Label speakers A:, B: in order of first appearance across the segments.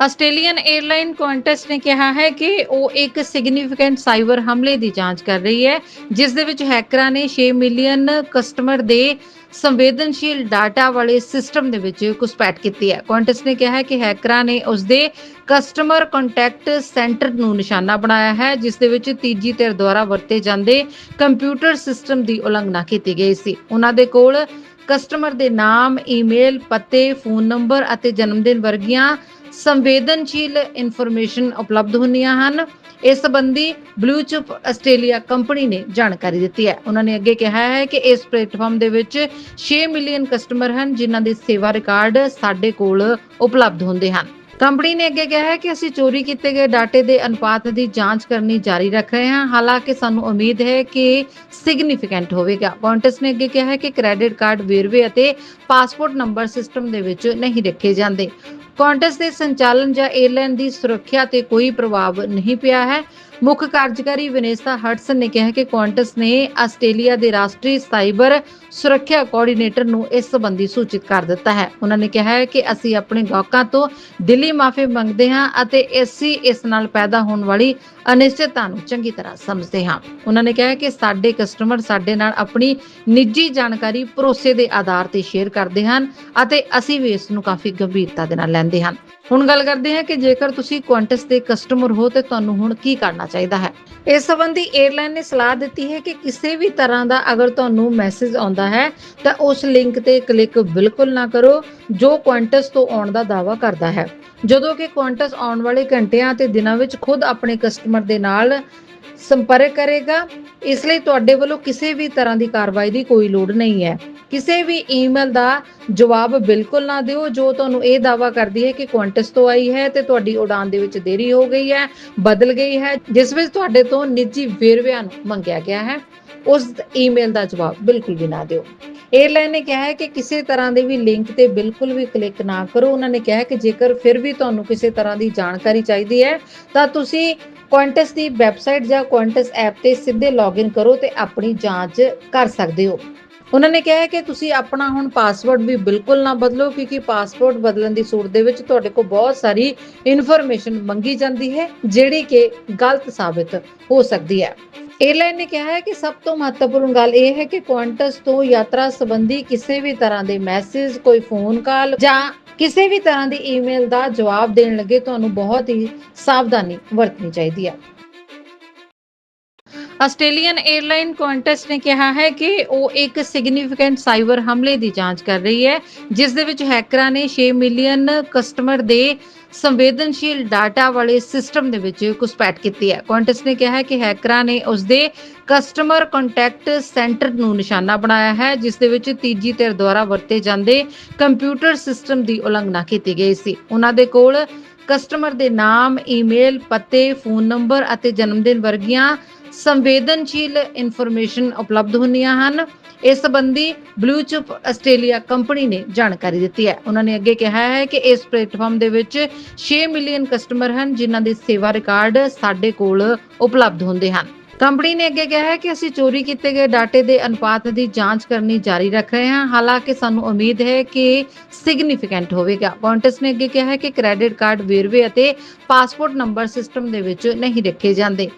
A: Australian airline Qantas ਨੇ ਕਿਹਾ ਹੈ ਕਿ ਉਹ ਇੱਕ ਸਿਗਨੀਫੀਕੈਂਟ ਸਾਈਬਰ ਹਮਲੇ ਦੀ ਜਾਂਚ ਕਰ ਰਹੀ ਹੈ ਜਿਸ ਦੇ ਵਿੱਚ ਹੈਕਰਾਂ ਨੇ 6 ਮਿਲੀਅਨ ਕਸਟਮਰ ਦੇ ਸੰਵੇਦਨਸ਼ੀਲ ਡਾਟਾ ਵਾਲੇ ਸਿਸਟਮ ਦੇ ਵਿੱਚ ਘੁਸਪੈਠ ਕੀਤੀ ਹੈ। ਕੁਆਂਟਸ ਨੇ ਕਿਹਾ ਹੈ ਕਿ ਹੈਕਰਾਂ ਨੇ ਉਸ ਦੇ ਕਸਟਮਰ ਕੰਟੈਕਟ ਸੈਂਟਰ ਨੂੰ ਨਿਸ਼ਾਨਾ ਬਣਾਇਆ ਹੈ ਜਿਸ ਦੇ ਵਿੱਚ ਤੀਜੀ ਧਿਰ ਦੁਆਰਾ ਵਰਤੇ ਜਾਂਦੇ ਕੰਪਿਊਟਰ ਸਿਸਟਮ ਦੀ ਉਲੰਘਣਾ ਕੀਤੀ ਗਈ ਸੀ। ਉਹਨਾਂ ਦੇ ਕੋਲ ਕਸਟਮਰ ਦੇ ਨਾਮ, ਈਮੇਲ, ਪਤੇ, ਫੋਨ ਨੰਬਰ ਅਤੇ ਜਨਮ ਦਿਨ ਵਰਗੀਆਂ ਸੰਵੇਦਨਸ਼ੀਲ ਇਨਫੋਰਮੇਸ਼ਨ ਉਪਲਬਧ ਹੁੰਦੀਆਂ ਹਨ। ਇਸ ਸੰਬੰਧੀ ਬਲੂਚਿਪ ਆਸਟ੍ਰੇਲੀਆ ਕੰਪਨੀ ਨੇ ਜਾਣਕਾਰੀ ਦਿੱਤੀ ਹੈ। ਉਹਨਾਂ ਨੇ ਅੱਗੇ ਕਿਹਾ ਹੈ ਕਿ ਇਸ ਪਲੇਟਫਾਰਮ ਦੇ ਵਿੱਚ 6 ਮਿਲੀਅਨ ਕਸਟਮਰ ਹਨ, ਜਿਨ੍ਹਾਂ ਦੇ ਸੇਵਾ ਰਿਕਾਰਡ ਸਾਡੇ ਕੋਲ ਉਪਲਬਧ ਹੁੰਦੇ ਹਨ। ਕੰਪਨੀ ਨੇ ਅੱਗੇ ਕਿਹਾ ਹੈ ਕਿ ਅਸੀਂ ਚੋਰੀ ਕੀਤੇ ਗਏ ਡਾਟੇ ਦੇ ਅਨੁਪਾਤ ਦੀ ਜਾਂਚ ਕਰਨੀ ਜਾਰੀ ਰੱਖ ਰਹੇ ਹਾਂ। ਹਾਲਾਂਕਿ ਸਾਨੂੰ ਉਮੀਦ ਹੈ ਕਿ ਸਿਗਨੀਫੀਕੈਂਟ ਹੋਵੇਗਾ। ਕੁਆਂਟਸ ਨੇ ਅੱਗੇ ਕਿਹਾ ਹੈ ਕਿ ਕ੍ਰੈਡਿਟ ਕਾਰਡ ਵੇਰਵੇ ਅਤੇ ਪਾਸਪੋਰਟ ਨੰਬਰ ਸਿਸਟਮ ਦੇ ਵਿੱਚ ਨਹੀਂ ਰੱਖੇ ਜਾਂਦੇ। ਕੌਂਟਸ ਦੇ ਸੰਚਾਲਨ ਜਾਂ 에ਅਰਲਾਈਨ ਦੀ ਸੁਰੱਖਿਆ ਤੇ ਕੋਈ ਪ੍ਰਭਾਵ ਨਹੀਂ ਪਿਆ ਹੈ। ਮੁੱਖ ਕਾਰਜਕਾਰੀ ਵਿਨੇਸਾ ਹਟਸਨ ਨੇ ਕਿਹਾ ਕਿ ਕੁਆਂਟਸ ਨੇ ਆਸਟ੍ਰੇਲੀਆ ਦੇ ਰਾਸ਼ਟਰੀ ਸਾਈਬਰ ਸੁਰੱਖਿਆ ਕੋਆਰਡੀਨੇਟਰ ਨੂੰ ਇਸ ਸੰਬੰਧੀ ਸੂਚਿਤ ਕਰ ਦਿੱਤਾ ਹੈ। ਉਹਨਾਂ ਨੇ ਕਿਹਾ ਹੈ ਕਿ ਅਸੀਂ ਆਪਣੇ ਗਾਹਕਾਂ ਤੋਂ ਦਿੱਲੀ ਮਾਫੀ ਮੰਗਦੇ ਹਾਂ ਅਤੇ ਅਸੀਂ ਇਸ ਨਾਲ ਪੈਦਾ ਹੋਣ ਵਾਲੀ ਅਨਿਸ਼ਚਿਤਤਾ ਨੂੰ ਚੰਗੀ ਤਰ੍ਹਾਂ ਸਮਝਦੇ ਹਾਂ। ਉਹਨਾਂ ਨੇ ਕਿਹਾ ਕਿ ਸਾਡੇ ਕਸਟਮਰ ਸਾਡੇ ਨਾਲ ਆਪਣੀ ਨਿੱਜੀ ਜਾਣਕਾਰੀ ਭਰੋਸੇ ਦੇ ਆਧਾਰ ਤੇ ਸ਼ੇਅਰ ਕਰਦੇ ਹਨ ਅਤੇ ਅਸੀਂ ਵੀ ਇਸ ਨੂੰ ਕਾਫੀ ਗੰਭੀਰਤਾ ਦੇ ਨਾਲ ਲੈਂਦੇ ਹਾਂ। ਹੁਣ ਗੱਲ ਕਰਦੇ ਹਾਂ ਕਿ ਜੇਕਰ ਤੁਸੀਂ ਕੁਆਂਟਸ ਦੇ ਕਸਟਮਰ ਹੋ ਤੇ ਤੁਹਾਨੂੰ ਹੁਣ ਕੀ ਕਰਨਾ ਚਾਹੀਦਾ ਹੈ। ਇਸ ਸੰਬੰਧੀ 에ਅਰਲਾਈਨ ਨੇ ਸਲਾਹ ਦਿੱਤੀ ਹੈ ਕਿ ਕਿਸੇ ਵੀ ਤਰ੍ਹਾਂ ਦਾ ਅਗਰ ਤੁਹਾਨੂੰ ਮੈਸੇਜ ਆਉਂਦਾ ਹੈ, ਤਾਂ ਉਸ ਲਿੰਕ ਤੇ ਕਲਿੱਕ ਬਿਲਕੁਲ ਨਾ ਕਰੋ, ਜੋ ਕੁਆਂਟਸ ਤੋਂ ਆਉਣ ਦਾ ਦਾਅਵਾ ਕਰਦਾ ਹੈ। ਜਦੋਂ ਕਿ ਕੁਆਂਟਸ ਆਉਣ ਵਾਲੇ ਘੰਟਿਆਂ ਅਤੇ ਦਿਨਾਂ ਵਿੱਚ ਖੁਦ ਆਪਣੇ ਕਸਟਮਰ ਦੇ ਨਾਲ ਸੰਪਰਕ ਕਰੇਗਾ। ਇਸ ਲਈ ਤੁਹਾਡੇ ਵੱਲੋਂ ਕਿਸੇ ਵੀ ਤਰ੍ਹਾਂ ਦੀ ਕਾਰਵਾਈ ਦੀ ਕੋਈ ਲੋੜ ਨਹੀਂ ਹੈ। ਕਿਸੇ ਵੀ ਈਮੇਲ ਦਾ ਜਵਾਬ ਬਿਲਕੁਲ ਨਾ ਦਿਓ, ਜੋ ਤੁਹਾਨੂੰ ਇਹ ਦਾਵਾ ਕਰਦੀ ਹੈ ਕਿ ਕੁਆਂਟਸ ਤੋਂ ਆਈ ਹੈ ਤੇ ਤੁਹਾਡੀ ਉਡਾਨ ਦੇ ਵਿੱਚ ਦੇਰੀ ਹੋ ਗਈ ਹੈ, ਬਦਲ ਗਈ ਹੈ, ਜਿਸ ਵਿੱਚ ਤੁਹਾਡੇ ਤੋਂ ਨਿੱਜੀ ਵੇਰਵਿਆਂ ਨੂੰ ਮੰਗਿਆ ਗਿਆ ਹੈ, ਉਸ ਈਮੇਲ ਦਾ ਜਵਾਬ ਬਿਲਕੁਲ ਵੀ ਨਾ ਦਿਓ। ਏਅਰਲਾਈਨ ਨੇ ਕਿਹਾ ਹੈ ਕਿ ਕਿਸੇ ਤਰ੍ਹਾਂ ਦੇ ਵੀ ਲਿੰਕ ਤੇ ਬਿਲਕੁਲ ਵੀ ਕਲਿੱਕ ਨਾ ਕਰੋ। ਉਹਨਾਂ ਨੇ ਕਿਹਾ ਕਿ ਜੇਕਰ ਫਿਰ ਵੀ ਤੁਹਾਨੂੰ ਕਿਸੇ ਤਰ੍ਹਾਂ ਦੀ ਜਾਣਕਾਰੀ ਚਾਹੀਦੀ ਹੈ, ਤਾਂ ਤੁਸੀਂ ਕੁਆਂਟਸ ਦੀ ਵੈਬਸਾਈਟ ਜਾਂ ਕੁਆਂਟਸ ਐਪ ਤੇ ਸਿੱਧੇ ਲੌਗਇਨ ਕਰੋ ਤੇ ਆਪਣੀ ਜਾਂਚ ਕਰ ਸਕਦੇ ਹੋ। ਉਹਨਾਂ ਨੇ ਕਿਹਾ ਕਿ ਤੁਸੀਂ ਆਪਣਾ ਹੁਣ ਪਾਸਵਰਡ ਵੀ ਬਿਲਕੁਲ ਨਾ ਬਦਲੋ, ਕਿਉਂਕਿ ਪਾਸਵਰਡ ਬਦਲਣ ਦੀ ਸੂਰਤ ਦੇ ਵਿੱਚ ਤੁਹਾਡੇ ਕੋਲ ਬਹੁਤ ਸਾਰੀ ਇਨਫੋਰਮੇਸ਼ਨ ਮੰਗੀ ਜਾਂਦੀ ਹੈ, ਜਿਹੜੀ ਕਿ ਗਲਤ ਸਾਬਿਤ ਹੋ ਸਕਦੀ ਹੈ। 에ਅਰਲਾਈਨ ਨੇ ਕਿਹਾ ਹੈ ਕਿ ਸਭ ਤੋਂ ਮਹੱਤਵਪੂਰਨ ਗੱਲ ਇਹ ਹੈ ਕਿ ਕੁਆਂਟਸ ਤੋਂ ਯਾਤਰਾ ਸੰਬੰਧੀ ਕਿਸੇ ਵੀ ਤਰ੍ਹਾਂ ਦੇ ਮੈਸੇਜ ਕੋਈ ਫੋਨ ਕਾਲ ਜਾਂ ਕਿਸੇ ਵੀ ਤਰ੍ਹਾਂ ਦੀ ਈਮੇਲ ਦਾ ਜਵਾਬ ਦੇਣ ਲੱਗੇ ਤੁਹਾਨੂੰ ਬਹੁਤ ਹੀ ਸਾਵਧਾਨੀ ਵਰਤਣੀ ਚਾਹੀਦੀ ਹੈ। ਆਸਟ੍ਰੇਲੀਅਨ 에ਅਰਲਾਈਨ ਕੁਆਂਟਸ ਨੇ ਕਿਹਾ ਹੈ ਕਿ ਉਹ ਇੱਕ ਸਿਗਨੀਫੀਕੈਂਟ ਸਾਈਬਰ ਹਮਲੇ ਦੀ ਜਾਂਚ ਕਰ ਰਹੀ ਹੈ ਜਿਸ ਦੇ ਵਿੱਚ ਹੈਕਰਾਂ ਨੇ 6 ਮਿਲੀਅਨ ਕਸਟਮਰ ਦੇ ਸੰਵੇਦਨਸ਼ੀਲ ਡਾਟਾ ਵਾਲੇ ਸਿਸਟਮ ਦੇ ਵਿੱਚ ਘੁਸਪੈਠ ਕੀਤੀ ਹੈ। ਕੁਆਂਟਸ ਨੇ ਕਿਹਾ ਹੈ ਕਿ ਹੈਕਰਾਂ ਨੇ ਉਸ ਦੇ ਕਸਟਮਰ ਕੰਟੈਕਟ ਸੈਂਟਰ ਨੂੰ ਨਿਸ਼ਾਨਾ ਬਣਾਇਆ ਹੈ ਜਿਸ ਦੇ ਵਿੱਚ ਤੀਜੀ ਧਿਰ ਦੁਆਰਾ ਵਰਤੇ ਜਾਂਦੇ ਕੰਪਿਊਟਰ ਸਿਸਟਮ ਦੀ ਉਲੰਘਣਾ ਕੀਤੀ ਗਈ ਸੀ। ਉਹਨਾਂ ਦੇ ਕੋਲ ਕਸਟਮਰ ਦੇ ਨਾਮ, ਈਮੇਲ, ਪਤੇ, ਫੋਨ ਨੰਬਰ ਅਤੇ ਜਨਮ ਦਿਨ ਵਰਗੀਆਂ ਸੰਵੇਦਨਸ਼ੀਲ ਇਨਫੋਰਮੇਸ਼ਨ ਉਪਲਬਧ ਹੁੰਦੀਆਂ ਹਨ। ਇਸ ਸੰਬੰਧੀ ਬਲੂਚਿਪ ਆਸਟ੍ਰੇਲੀਆ ਕੰਪਨੀ ਨੇ ਜਾਣਕਾਰੀ ਦਿੱਤੀ ਹੈ। ਉਹਨਾਂ ਨੇ ਅੱਗੇ ਕਿਹਾ ਹੈ ਕਿ ਇਸ ਪਲੇਟਫਾਰਮ ਦੇ ਵਿੱਚ 6 ਮਿਲੀਅਨ ਕਸਟਮਰ ਹਨ, ਜਿਨ੍ਹਾਂ ਦੇ ਸੇਵਾ ਰਿਕਾਰਡ ਸਾਡੇ ਕੋਲ ਉਪਲਬਧ ਹੁੰਦੇ ਹਨ। ਕੰਪਨੀ ਨੇ ਅੱਗੇ ਕਿਹਾ ਹੈ ਕਿ ਅਸੀਂ ਚੋਰੀ ਕੀਤੇ ਗਏ ਡਾਟੇ ਦੇ ਅਨੁਪਾਤ ਦੀ ਜਾਂਚ ਕਰਨੀ ਜਾਰੀ ਰੱਖ ਰਹੇ ਹਾਂ। ਹਾਲਾਂਕਿ ਸਾਨੂੰ ਉਮੀਦ ਹੈ ਕਿ ਸਿਗਨੀਫੀਕੈਂਟ ਹੋਵੇਗਾ। ਕੁਆਂਟਸ ਨੇ ਅੱਗੇ ਕਿਹਾ ਹੈ ਕਿ ਕ੍ਰੈਡਿਟ ਕਾਰਡ ਵੇਰਵੇ ਅਤੇ ਪਾਸਪੋਰਟ ਨੰਬਰ ਸਿਸਟਮ ਦੇ ਵਿੱਚ ਨਹੀਂ ਰੱਖੇ ਜਾਂਦੇ।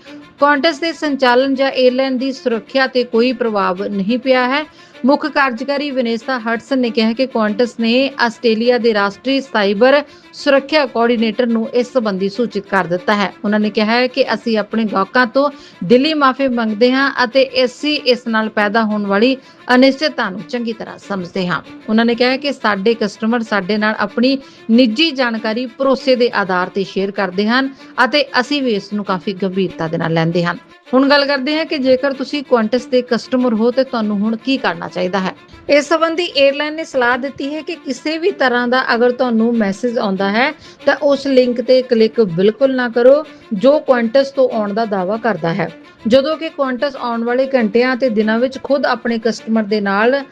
A: ਕੌਂਟਸ ਦੇ ਸੰਚਾਲਨ ਜਾਂ 에ਅਰਲਾਈਨ ਦੀ ਸੁਰੱਖਿਆ ਤੇ ਕੋਈ ਪ੍ਰਭਾਵ ਨਹੀਂ ਪਿਆ ਹੈ। ਮੁੱਖ ਕਾਰਜਕਾਰੀ ਵਿਨੇਸਾ ਹਟਸਨ ਨੇ ਕਿਹਾ ਕਿ ਕੁਆਂਟਸ ਨੇ ਆਸਟ੍ਰੇਲੀਆ ਦੇ ਰਾਸ਼ਟਰੀ ਸਾਈਬਰ ਸੁਰੱਖਿਆ ਕੋਆਰਡੀਨੇਟਰ ਨੂੰ ਇਸ ਸੰਬੰਧੀ ਸੂਚਿਤ ਕਰ ਦਿੱਤਾ ਹੈ। ਉਹਨਾਂ ਨੇ ਕਿਹਾ ਹੈ ਕਿ ਅਸੀਂ ਆਪਣੇ ਗਾਹਕਾਂ ਤੋਂ ਦਿੱਲੀ ਮਾਫੀ ਮੰਗਦੇ ਹਾਂ ਅਤੇ ਅਸੀਂ ਇਸ ਨਾਲ ਪੈਦਾ ਹੋਣ ਵਾਲੀ ਅਨਿਸ਼ਚਿਤਤਾ ਨੂੰ ਚੰਗੀ ਤਰ੍ਹਾਂ ਸਮਝਦੇ ਹਾਂ। ਉਹਨਾਂ ਨੇ ਕਿਹਾ ਕਿ ਸਾਡੇ ਕਸਟਮਰ ਸਾਡੇ ਨਾਲ ਆਪਣੀ ਨਿੱਜੀ ਜਾਣਕਾਰੀ ਭਰੋਸੇ ਦੇ ਆਧਾਰ ਤੇ ਸ਼ੇਅਰ ਕਰਦੇ ਹਨ ਅਤੇ ਅਸੀਂ ਵੀ ਇਸ ਨੂੰ ਕਾਫੀ ਗੰਭੀਰਤਾ ਦੇ ਨਾਲ ਲੈਂਦੇ ਹਾਂ। ਹੁਣ ਗੱਲ ਕਰਦੇ ਹਾਂ ਕਿ ਜੇਕਰ ਤੁਸੀਂ ਕੁਆਂਟਸ ਦੇ ਕਸਟਮਰ ਹੋ ਤੇ ਤੁਹਾਨੂੰ ਹੁਣ ਕੀ ਕਰਨਾ ਚਾਹੀਦਾ ਹੈ। ਇਸ ਸੰਬੰਧੀ 에ਅਰਲਾਈਨ ਨੇ ਸਲਾਹ ਦਿੱਤੀ ਹੈ ਕਿ ਕਿਸੇ ਵੀ ਤਰ੍ਹਾਂ ਦਾ ਅਗਰ ਤੁਹਾਨੂੰ ਮੈਸੇਜ ਆਉਂਦਾ ਹੈ, ਤਾਂ ਉਸ ਲਿੰਕ ਤੇ ਕਲਿੱਕ ਬਿਲਕੁਲ ਨਾ ਕਰੋ, ਜੋ ਕੁਆਂਟਸ ਤੋਂ ਆਉਣ ਦਾ ਦਾਅਵਾ ਕਰਦਾ ਹੈ। ਜਦੋਂ ਕਿ ਕੁਆਂਟਸ ਆਉਣ ਵਾਲੇ ਘੰਟਿਆਂ ਅਤੇ ਦਿਨਾਂ ਵਿੱਚ ਖੁਦ ਆਪਣੇ ਕਸਟਮਰ ਦੇ ਨਾਲ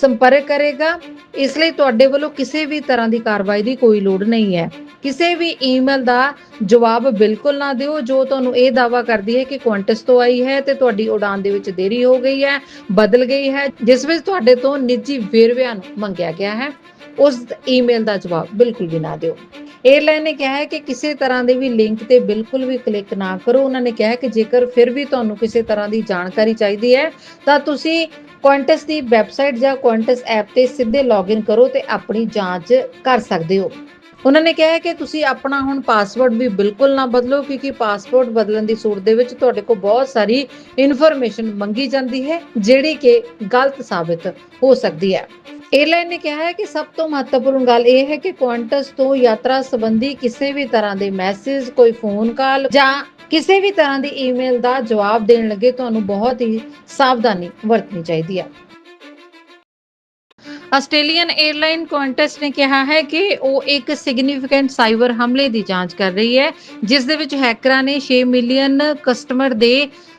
A: ਸੰਪਰਕ ਕਰੇਗਾ, ਇਸ ਲਈ ਤੁਹਾਡੇ ਵੱਲੋਂ ਕਿਸੇ ਵੀ ਤਰ੍ਹਾਂ ਦੀ ਕਾਰਵਾਈ ਦੀ ਕੋਈ ਲੋੜ ਨਹੀਂ ਹੈ। ਕਿਸੇ ਵੀ ਈਮੇਲ ਦਾ ਜਵਾਬ ਬਿਲਕੁਲ ਨਾ ਦਿਓ, ਜੋ ਤੁਹਾਨੂੰ ਇਹ ਦਾਵਾ ਕਰਦੀ ਹੈ ਕਿ ਕੁਆਂਟਸ ਤੋਂ ਆਈ ਹੈ ਤੇ ਤੁਹਾਡੀ ਉਡਾਨ ਦੇ ਵਿੱਚ ਦੇਰੀ ਹੋ ਗਈ ਹੈ, ਬਦਲ ਗਈ ਹੈ, ਜਿਸ ਵਿੱਚ ਤੁਹਾਡੇ ਤੋਂ ਨਿੱਜੀ ਵੇਰਵਿਆਂ ਮੰਗਿਆ ਗਿਆ ਹੈ, ਉਸ ਈਮੇਲ ਦਾ ਜਵਾਬ ਬਿਲਕੁਲ ਵੀ ਨਾ ਦਿਓ। 에ਅਰਲਾਈਨ ਨੇ ਕਿਹਾ ਹੈ ਕਿ ਕਿਸੇ ਤਰ੍ਹਾਂ ਦੇ ਵੀ ਲਿੰਕ ਤੇ ਬਿਲਕੁਲ ਵੀ ਕਲਿੱਕ ਨਾ ਕਰੋ। ਉਹਨਾਂ ਨੇ ਕਿਹਾ ਕਿ ਜੇਕਰ ਫਿਰ ਵੀ ਤੁਹਾਨੂੰ ਕਿਸੇ ਤਰ੍ਹਾਂ ਦੀ ਜਾਣਕਾਰੀ ਚਾਹੀਦੀ ਹੈ, ਤਾਂ ਤੁਸੀਂ ਕੁਆਂਟਸ ਦੀ ਵੈਬਸਾਈਟ ਜਾਂ ਕੁਆਂਟਸ ਐਪ ਤੇ ਸਿੱਧੇ ਲੌਗਇਨ ਕਰੋ ਤੇ ਆਪਣੀ ਜਾਂਚ ਕਰ ਸਕਦੇ ਹੋ। ਉਹਨਾਂ ਨੇ ਕਿਹਾ ਕਿ ਤੁਸੀਂ ਆਪਣਾ ਹੁਣ ਪਾਸਵਰਡ ਵੀ ਬਿਲਕੁਲ ਨਾ ਬਦਲੋ, ਕਿਉਂਕਿ ਪਾਸਵਰਡ ਬਦਲਣ ਦੀ ਸੂਰਤ ਦੇ ਵਿੱਚ ਤੁਹਾਡੇ ਕੋਲ ਬਹੁਤ ਸਾਰੀ ਇਨਫੋਰਮੇਸ਼ਨ ਮੰਗੀ ਜਾਂਦੀ ਹੈ, ਜਿਹੜੀ ਕਿ ਗਲਤ ਸਾਬਿਤ ਹੋ ਸਕਦੀ ਹੈ। 에ਅਰਲਾਈਨ ਨੇ ਕਿਹਾ ਹੈ ਕਿ ਸਭ ਤੋਂ ਮਹੱਤਵਪੂਰਨ ਗੱਲ ਇਹ ਹੈ ਕਿ ਕੁਆਂਟਸ ਤੋਂ ਯਾਤਰਾ ਸੰਬੰਧੀ ਕਿਸੇ ਵੀ ਤਰ੍ਹਾਂ ਦੇ ਮੈਸੇਜ ਕੋਈ ਫੋਨ ਕਾਲ ਜਾਂ ਕਿਸੇ ਵੀ ਤਰ੍ਹਾਂ ਦੀ ਈਮੇਲ ਦਾ ਜਵਾਬ ਦੇਣ ਲੱਗੇ, ਤੁਹਾਨੂੰ ਬਹੁਤ ਹੀ ਸਾਵਧਾਨੀ ਵਰਤਣੀ ਚਾਹੀਦੀ ਹੈ। ਆਸਟ੍ਰੇਲੀਅਨ 에ਅਰਲਾਈਨ ਕੁਆਂਟਸ ਨੇ ਕਿਹਾ ਹੈ ਕਿ ਉਹ ਇੱਕ ਸਿਗਨੀਫੀਕੈਂਟ ਸਾਈਬਰ ਹਮਲੇ ਦੀ ਜਾਂਚ ਕਰ ਰਹੀ ਹੈ ਜਿਸ ਦੇ ਵਿੱਚ ਹੈਕਰਾਂ ਨੇ 6 ਮਿਲੀਅਨ ਕਸਟਮਰ ਦੇ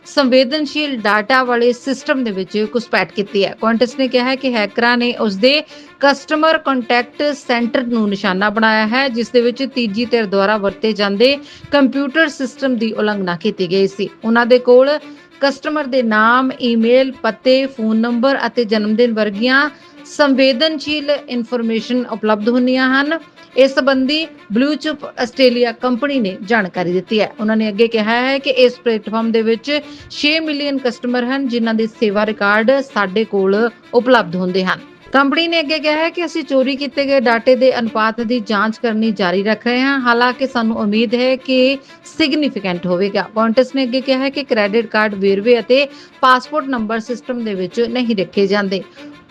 A: ਸੰਵੇਦਨਸ਼ੀਲ ਡਾਟਾ ਵਾਲੇ ਸਿਸਟਮ ਦੇ ਵਿੱਚ ਘੁਸਪੈਠ ਕੀਤੀ ਹੈ। ਕੁਆਂਟਸ ਨੇ ਕਿਹਾ ਹੈ ਕਿ ਹੈਕਰਾਂ ਨੇ ਉਸ ਦੇ ਕਸਟਮਰ ਕੰਟੈਕਟ ਸੈਂਟਰ ਨੂੰ ਨਿਸ਼ਾਨਾ ਬਣਾਇਆ ਹੈ ਜਿਸ ਦੇ ਵਿੱਚ ਤੀਜੀ ਧਿਰ ਦੁਆਰਾ ਵਰਤੇ ਜਾਂਦੇ ਕੰਪਿਊਟਰ ਸਿਸਟਮ ਦੀ ਉਲੰਘਣਾ ਕੀਤੀ ਗਈ ਸੀ। ਉਹਨਾਂ ਦੇ ਕੋਲ ਕਸਟਮਰ ਦੇ ਨਾਮ, ਈਮੇਲ, ਪਤੇ, ਫੋਨ ਨੰਬਰ ਅਤੇ ਜਨਮ ਦਿਨ ਵਰਗੀਆਂ ਸੰਵੇਦਨਸ਼ੀਲ ਇਨਫੋਰਮੇਸ਼ਨ ਉਪਲਬਧ ਹੁੰਦੀਆਂ ਹਨ। ਇਸ ਸੰਬੰਧੀ ਬਲੂਚਿਪ ਆਸਟ੍ਰੇਲੀਆ ਕੰਪਨੀ ਨੇ ਜਾਣਕਾਰੀ ਦਿੱਤੀ ਹੈ। ਉਹਨਾਂ ਨੇ ਅੱਗੇ ਕਿਹਾ ਹੈ ਕਿ ਇਸ ਪਲੇਟਫਾਰਮ ਦੇ ਵਿੱਚ 6 ਮਿਲੀਅਨ ਕਸਟਮਰ ਹਨ, ਜਿਨ੍ਹਾਂ ਦੇ ਸੇਵਾ ਰਿਕਾਰਡ ਸਾਡੇ ਕੋਲ ਉਪਲਬਧ ਹੁੰਦੇ ਹਨ। ਕੰਪਨੀ ਨੇ ਅੱਗੇ ਕਿਹਾ ਹੈ ਕਿ ਅਸੀਂ ਚੋਰੀ ਕੀਤੇ ਗਏ ਡਾਟੇ ਦੇ ਅਨੁਪਾਤ ਦੀ ਜਾਂਚ ਕਰਨੀ ਜਾਰੀ ਰੱਖ ਰਹੇ ਹਾਂ। ਹਾਲਾਂਕਿ ਸਾਨੂੰ ਉਮੀਦ ਹੈ ਕਿ ਸਿਗਨੀਫੀਕੈਂਟ ਹੋਵੇਗਾ। ਕੁਆਂਟਸ ਨੇ ਅੱਗੇ ਕਿਹਾ ਹੈ ਕਿ ਕ੍ਰੈਡਿਟ ਕਾਰਡ ਵੇਰਵੇ ਅਤੇ ਪਾਸਪੋਰਟ ਨੰਬਰ ਸਿਸਟਮ ਦੇ ਵਿੱਚ ਨਹੀਂ ਰੱਖੇ ਜਾਂਦੇ।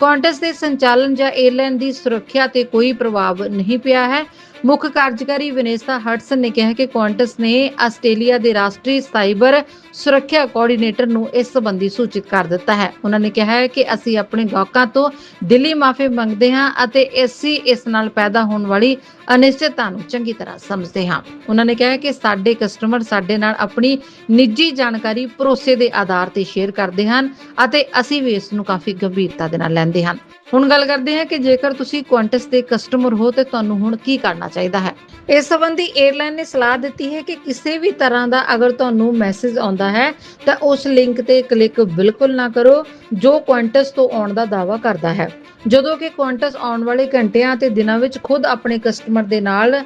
A: ਕੌਂਟਸ ਦੇ ਸੰਚਾਲਨ ਜਾਂ 에ਅਰਲਾਈਨ ਦੀ ਸੁਰੱਖਿਆ ਤੇ ਕੋਈ ਪ੍ਰਭਾਵ ਨਹੀਂ ਪਿਆ ਹੈ। ਮੁੱਖ ਕਾਰਜਕਾਰੀ ਵਿਨੇਸਾ ਹਟਸਨ ਨੇ ਕਿਹਾ ਕਿ ਕੁਆਂਟਸ ਨੇ ਆਸਟ੍ਰੇਲੀਆ ਦੇ ਰਾਸ਼ਟਰੀ ਸਾਈਬਰ ਸੁਰੱਖਿਆ ਕੋਆਰਡੀਨੇਟਰ ਨੂੰ ਇਸ ਸੰਬੰਧੀ ਸੂਚਿਤ ਕਰ ਦਿੱਤਾ ਹੈ। ਉਹਨਾਂ ਨੇ ਕਿਹਾ ਹੈ ਕਿ ਅਸੀਂ ਆਪਣੇ ਗਾਹਕਾਂ ਤੋਂ ਦਿੱਲੀ ਮਾਫੀ ਮੰਗਦੇ ਹਾਂ ਅਤੇ ਅਸੀਂ ਇਸ ਨਾਲ ਪੈਦਾ ਹੋਣ ਵਾਲੀ ਅਨਿਸ਼ਚਿਤਤਾ ਨੂੰ ਚੰਗੀ ਤਰ੍ਹਾਂ ਸਮਝਦੇ ਹਾਂ। ਉਹਨਾਂ ਨੇ ਕਿਹਾ ਕਿ ਸਾਡੇ ਕਸਟਮਰ ਸਾਡੇ ਨਾਲ ਆਪਣੀ ਨਿੱਜੀ ਜਾਣਕਾਰੀ ਭਰੋਸੇ ਦੇ ਆਧਾਰ ਤੇ ਸ਼ੇਅਰ ਕਰਦੇ ਹਨ ਅਤੇ ਅਸੀਂ ਵੀ ਇਸ ਨੂੰ ਕਾਫੀ ਗੰਭੀਰਤਾ ਦੇ ਨਾਲ ਲੈਂਦੇ ਹਾਂ। ਹੁਣ ਗੱਲ ਕਰਦੇ ਹਾਂ ਕਿ ਜੇਕਰ ਤੁਸੀਂ ਕੁਆਂਟਸ ਦੇ ਕਸਟਮਰ ਹੋ ਤੇ ਤੁਹਾਨੂੰ ਹੁਣ ਕੀ ਕਰਨਾ ਚਾਹੀਦਾ ਹੈ? ਇਸ ਸੰਬੰਧੀ 에ਅਰਲਾਈਨ ਨੇ ਸਲਾਹ ਦਿੱਤੀ ਹੈ ਕਿ ਕਿਸੇ ਵੀ ਤਰ੍ਹਾਂ ਦਾ ਅਗਰ ਤੁਹਾਨੂੰ ਮੈਸੇਜ ਆਉਂਦਾ ਹੈ ਤਾਂ ਉਸ ਲਿੰਕ ਤੇ ਕਲਿੱਕ ਬਿਲਕੁਲ ਨਾ ਕਰੋ ਜੋ ਕੁਆਂਟਸ ਤੋਂ ਆਉਣ ਦਾ ਦਾਅਵਾ ਕਰਦਾ ਹੈ। ਜਦੋਂ ਕਿ ਕੁਆਂਟਸ ਆਉਣ ਵਾਲੇ ਘੰਟਿਆਂ ਅਤੇ ਦਿਨਾਂ ਵਿੱਚ ਖੁਦ ਆਪਣੇ ਕਸਟਮਰ ਦੇ ਨਾਲ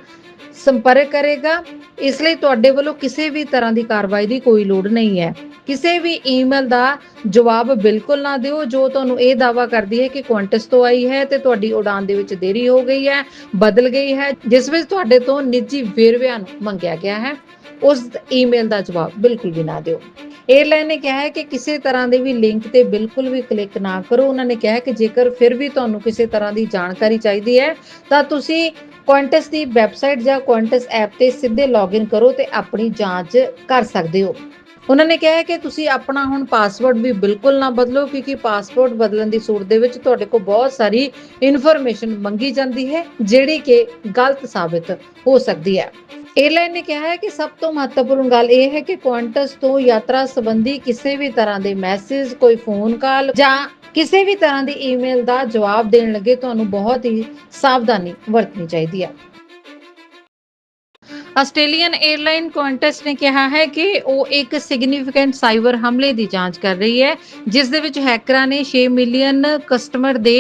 A: ਸੰਪਰਕ ਕਰੇਗਾ। ਇਸ ਲਈ ਤੁਹਾਡੇ ਵੱਲੋਂ ਕਿਸੇ ਵੀ ਤਰ੍ਹਾਂ ਦੀ ਕਾਰਵਾਈ ਦੀ ਕੋਈ ਲੋੜ ਨਹੀਂ ਹੈ। ਕਿਸੇ ਵੀ ਈਮੇਲ ਦਾ ਜਵਾਬ ਬਿਲਕੁਲ ਨਾ ਦਿਓ, ਜੋ ਤੁਹਾਨੂੰ ਇਹ ਦਾਵਾ ਕਰਦੀ ਹੈ ਕਿ ਕੁਆਂਟਸ ਤੋਂ ਆਈ ਹੈ ਤੇ ਤੁਹਾਡੀ ਉਡਾਨ ਦੇ ਵਿੱਚ ਦੇਰੀ ਹੋ ਗਈ ਹੈ, ਬਦਲ ਗਈ ਹੈ, ਜਿਸ ਵਿੱਚ ਤੁਹਾਡੇ ਤੋਂ ਨਿੱਜੀ ਵੇਰਵਿਆਂ ਨੂੰ ਮੰਗਿਆ ਗਿਆ ਹੈ। ਉਸ ਈਮੇਲ ਦਾ ਜਵਾਬ ਬਿਲਕੁਲ ਵੀ ਨਾ ਦਿਓ। 에ਅਰਲਾਈਨ ਨੇ ਕਿਹਾ ਹੈ ਕਿ ਕਿਸੇ ਤਰ੍ਹਾਂ ਦੇ ਵੀ ਲਿੰਕ ਤੇ ਬਿਲਕੁਲ ਵੀ ਕਲਿੱਕ ਨਾ ਕਰੋ। ਉਹਨਾਂ ਨੇ ਕਿਹਾ ਕਿ ਜੇਕਰ ਫਿਰ ਵੀ ਤੁਹਾਨੂੰ ਕਿਸੇ ਤਰ੍ਹਾਂ ਦੀ ਜਾਣਕਾਰੀ ਚਾਹੀਦੀ ਹੈ, ਤਾਂ ਤੁਸੀਂ ਕੁਆਂਟਸ ਦੀ ਵੈਬਸਾਈਟ ਜਾਂ ਕੁਆਂਟਸ ਐਪ ਤੇ ਸਿੱਧੇ ਲੌਗਇਨ ਕਰੋ ਤੇ ਆਪਣੀ ਜਾਂਚ ਕਰ ਸਕਦੇ ਹੋ। ਉਹਨਾਂ ਨੇ ਕਿਹਾ ਕਿ ਤੁਸੀਂ ਆਪਣਾ ਹੁਣ ਪਾਸਵਰਡ ਵੀ ਬਿਲਕੁਲ ਨਾ ਬਦਲੋ, ਕਿਉਂਕਿ ਪਾਸਵਰਡ ਬਦਲਣ ਦੀ ਸੂਰਤ ਦੇ ਵਿੱਚ ਤੁਹਾਡੇ ਕੋਲ ਬਹੁਤ ਸਾਰੀ ਇਨਫੋਰਮੇਸ਼ਨ ਮੰਗੀ ਜਾਂਦੀ ਹੈ, ਜਿਹੜੀ ਕਿ ਗਲਤ ਸਾਬਿਤ ਹੋ ਸਕਦੀ ਹੈ। 에ਅਰਲਾਈਨ ਨੇ ਕਿਹਾ ਹੈ ਕਿ ਸਭ ਤੋਂ ਮਹੱਤਵਪੂਰਨ ਗੱਲ ਇਹ ਹੈ ਕਿ ਕੁਆਂਟਸ ਤੋਂ ਯਾਤਰਾ ਸੰਬੰਧੀ ਕਿਸੇ ਵੀ ਤਰ੍ਹਾਂ ਦੇ ਮੈਸੇਜ ਕੋਈ ਫੋਨ ਕਾਲ ਜਾਂ ਕਿਸੇ ਵੀ ਤਰ੍ਹਾਂ ਦੀ ਈਮੇਲ ਦਾ ਜਵਾਬ ਦੇਣ ਲੱਗੇ, ਤੁਹਾਨੂੰ ਬਹੁਤ ਹੀ ਸਾਵਧਾਨੀ ਵਰਤਣੀ ਚਾਹੀਦੀ ਹੈ। ਆਸਟ੍ਰੇਲੀਅਨ 에ਅਰਲਾਈਨ ਕੁਆਂਟਸ ਨੇ ਕਿਹਾ ਹੈ ਕਿ ਉਹ ਇੱਕ ਸਿਗਨੀਫੀਕੈਂਟ ਸਾਈਬਰ ਹਮਲੇ ਦੀ ਜਾਂਚ ਕਰ ਰਹੀ ਹੈ ਜਿਸ ਦੇ ਵਿੱਚ ਹੈਕਰਾਂ ਨੇ 6 ਮਿਲੀਅਨ ਕਸਟਮਰ ਦੇ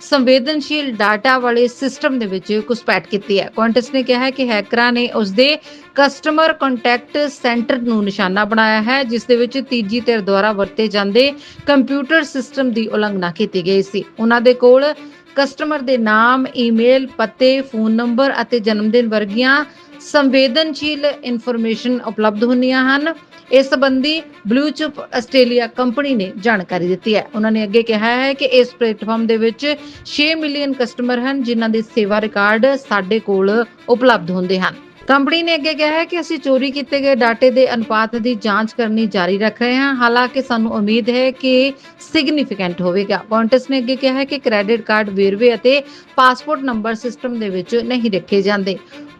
A: ਸੰਵੇਦਨਸ਼ੀਲ ਡਾਟਾ ਵਾਲੇ ਸਿਸਟਮ ਦੇ ਵਿੱਚ ਘੁਸਪੈਠ ਕੀਤੀ ਹੈ। ਕੁਆਂਟਸ ਨੇ ਕਿਹਾ ਹੈ ਕਿ ਹੈਕਰਾਂ ਨੇ ਉਸ ਦੇ ਕਸਟਮਰ ਕੰਟੈਕਟ ਸੈਂਟਰ ਨੂੰ ਨਿਸ਼ਾਨਾ ਬਣਾਇਆ ਹੈ ਜਿਸ ਦੇ ਵਿੱਚ ਤੀਜੀ ਧਿਰ ਦੁਆਰਾ ਵਰਤੇ ਜਾਂਦੇ ਕੰਪਿਊਟਰ ਸਿਸਟਮ ਦੀ ਉਲੰਘਣਾ ਕੀਤੀ ਗਈ ਸੀ। ਉਹਨਾਂ ਦੇ ਕੋਲ ਕਸਟਮਰ ਦੇ ਨਾਮ, ਈਮੇਲ, ਪਤੇ, ਫੋਨ ਨੰਬਰ ਅਤੇ ਜਨਮ ਦਿਨ ਵਰਗੀਆਂ ਸੰਵੇਦਨਸ਼ੀਲ ਇਨਫੋਰਮੇਸ਼ਨ ਉਪਲਬਧ ਹੁੰਦੀਆਂ ਹਨ। ਇਸ ਸੰਬੰਧੀ ਬਲੂਚਿਪ ਆਸਟ੍ਰੇਲੀਆ ਕੰਪਨੀ ਨੇ ਜਾਣਕਾਰੀ ਦਿੱਤੀ ਹੈ। ਉਹਨਾਂ ਨੇ ਅੱਗੇ ਕਿਹਾ ਹੈ ਕਿ ਇਸ ਪਲੇਟਫਾਰਮ ਦੇ ਵਿੱਚ 6 ਮਿਲੀਅਨ ਕਸਟਮਰ ਹਨ, ਜਿਨ੍ਹਾਂ ਦੇ ਸੇਵਾ ਰਿਕਾਰਡ ਸਾਡੇ ਕੋਲ ਉਪਲਬਧ ਹੁੰਦੇ ਹਨ। ਕੰਪਨੀ ਨੇ ਅੱਗੇ ਕਿਹਾ ਹੈ ਕਿ ਅਸੀਂ ਚੋਰੀ ਕੀਤੇ ਗਏ ਡਾਟੇ ਦੇ ਅਨੁਪਾਤ ਦੀ ਜਾਂਚ ਕਰਨੀ ਜਾਰੀ ਰੱਖ ਰਹੇ ਹਾਂ। ਹਾਲਾਂਕਿ ਸਾਨੂੰ ਉਮੀਦ ਹੈ ਕਿ ਸਿਗਨੀਫੀਕੈਂਟ ਹੋਵੇਗਾ। ਕੁਆਂਟਸ ਨੇ ਅੱਗੇ ਕਿਹਾ ਹੈ ਕਿ ਕ੍ਰੈਡਿਟ ਕਾਰਡ ਵੇਰਵੇ ਅਤੇ ਪਾਸਪੋਰਟ ਨੰਬਰ ਸਿਸਟਮ ਦੇ ਵਿੱਚ ਨਹੀਂ ਰੱਖੇ ਜਾਂਦੇ।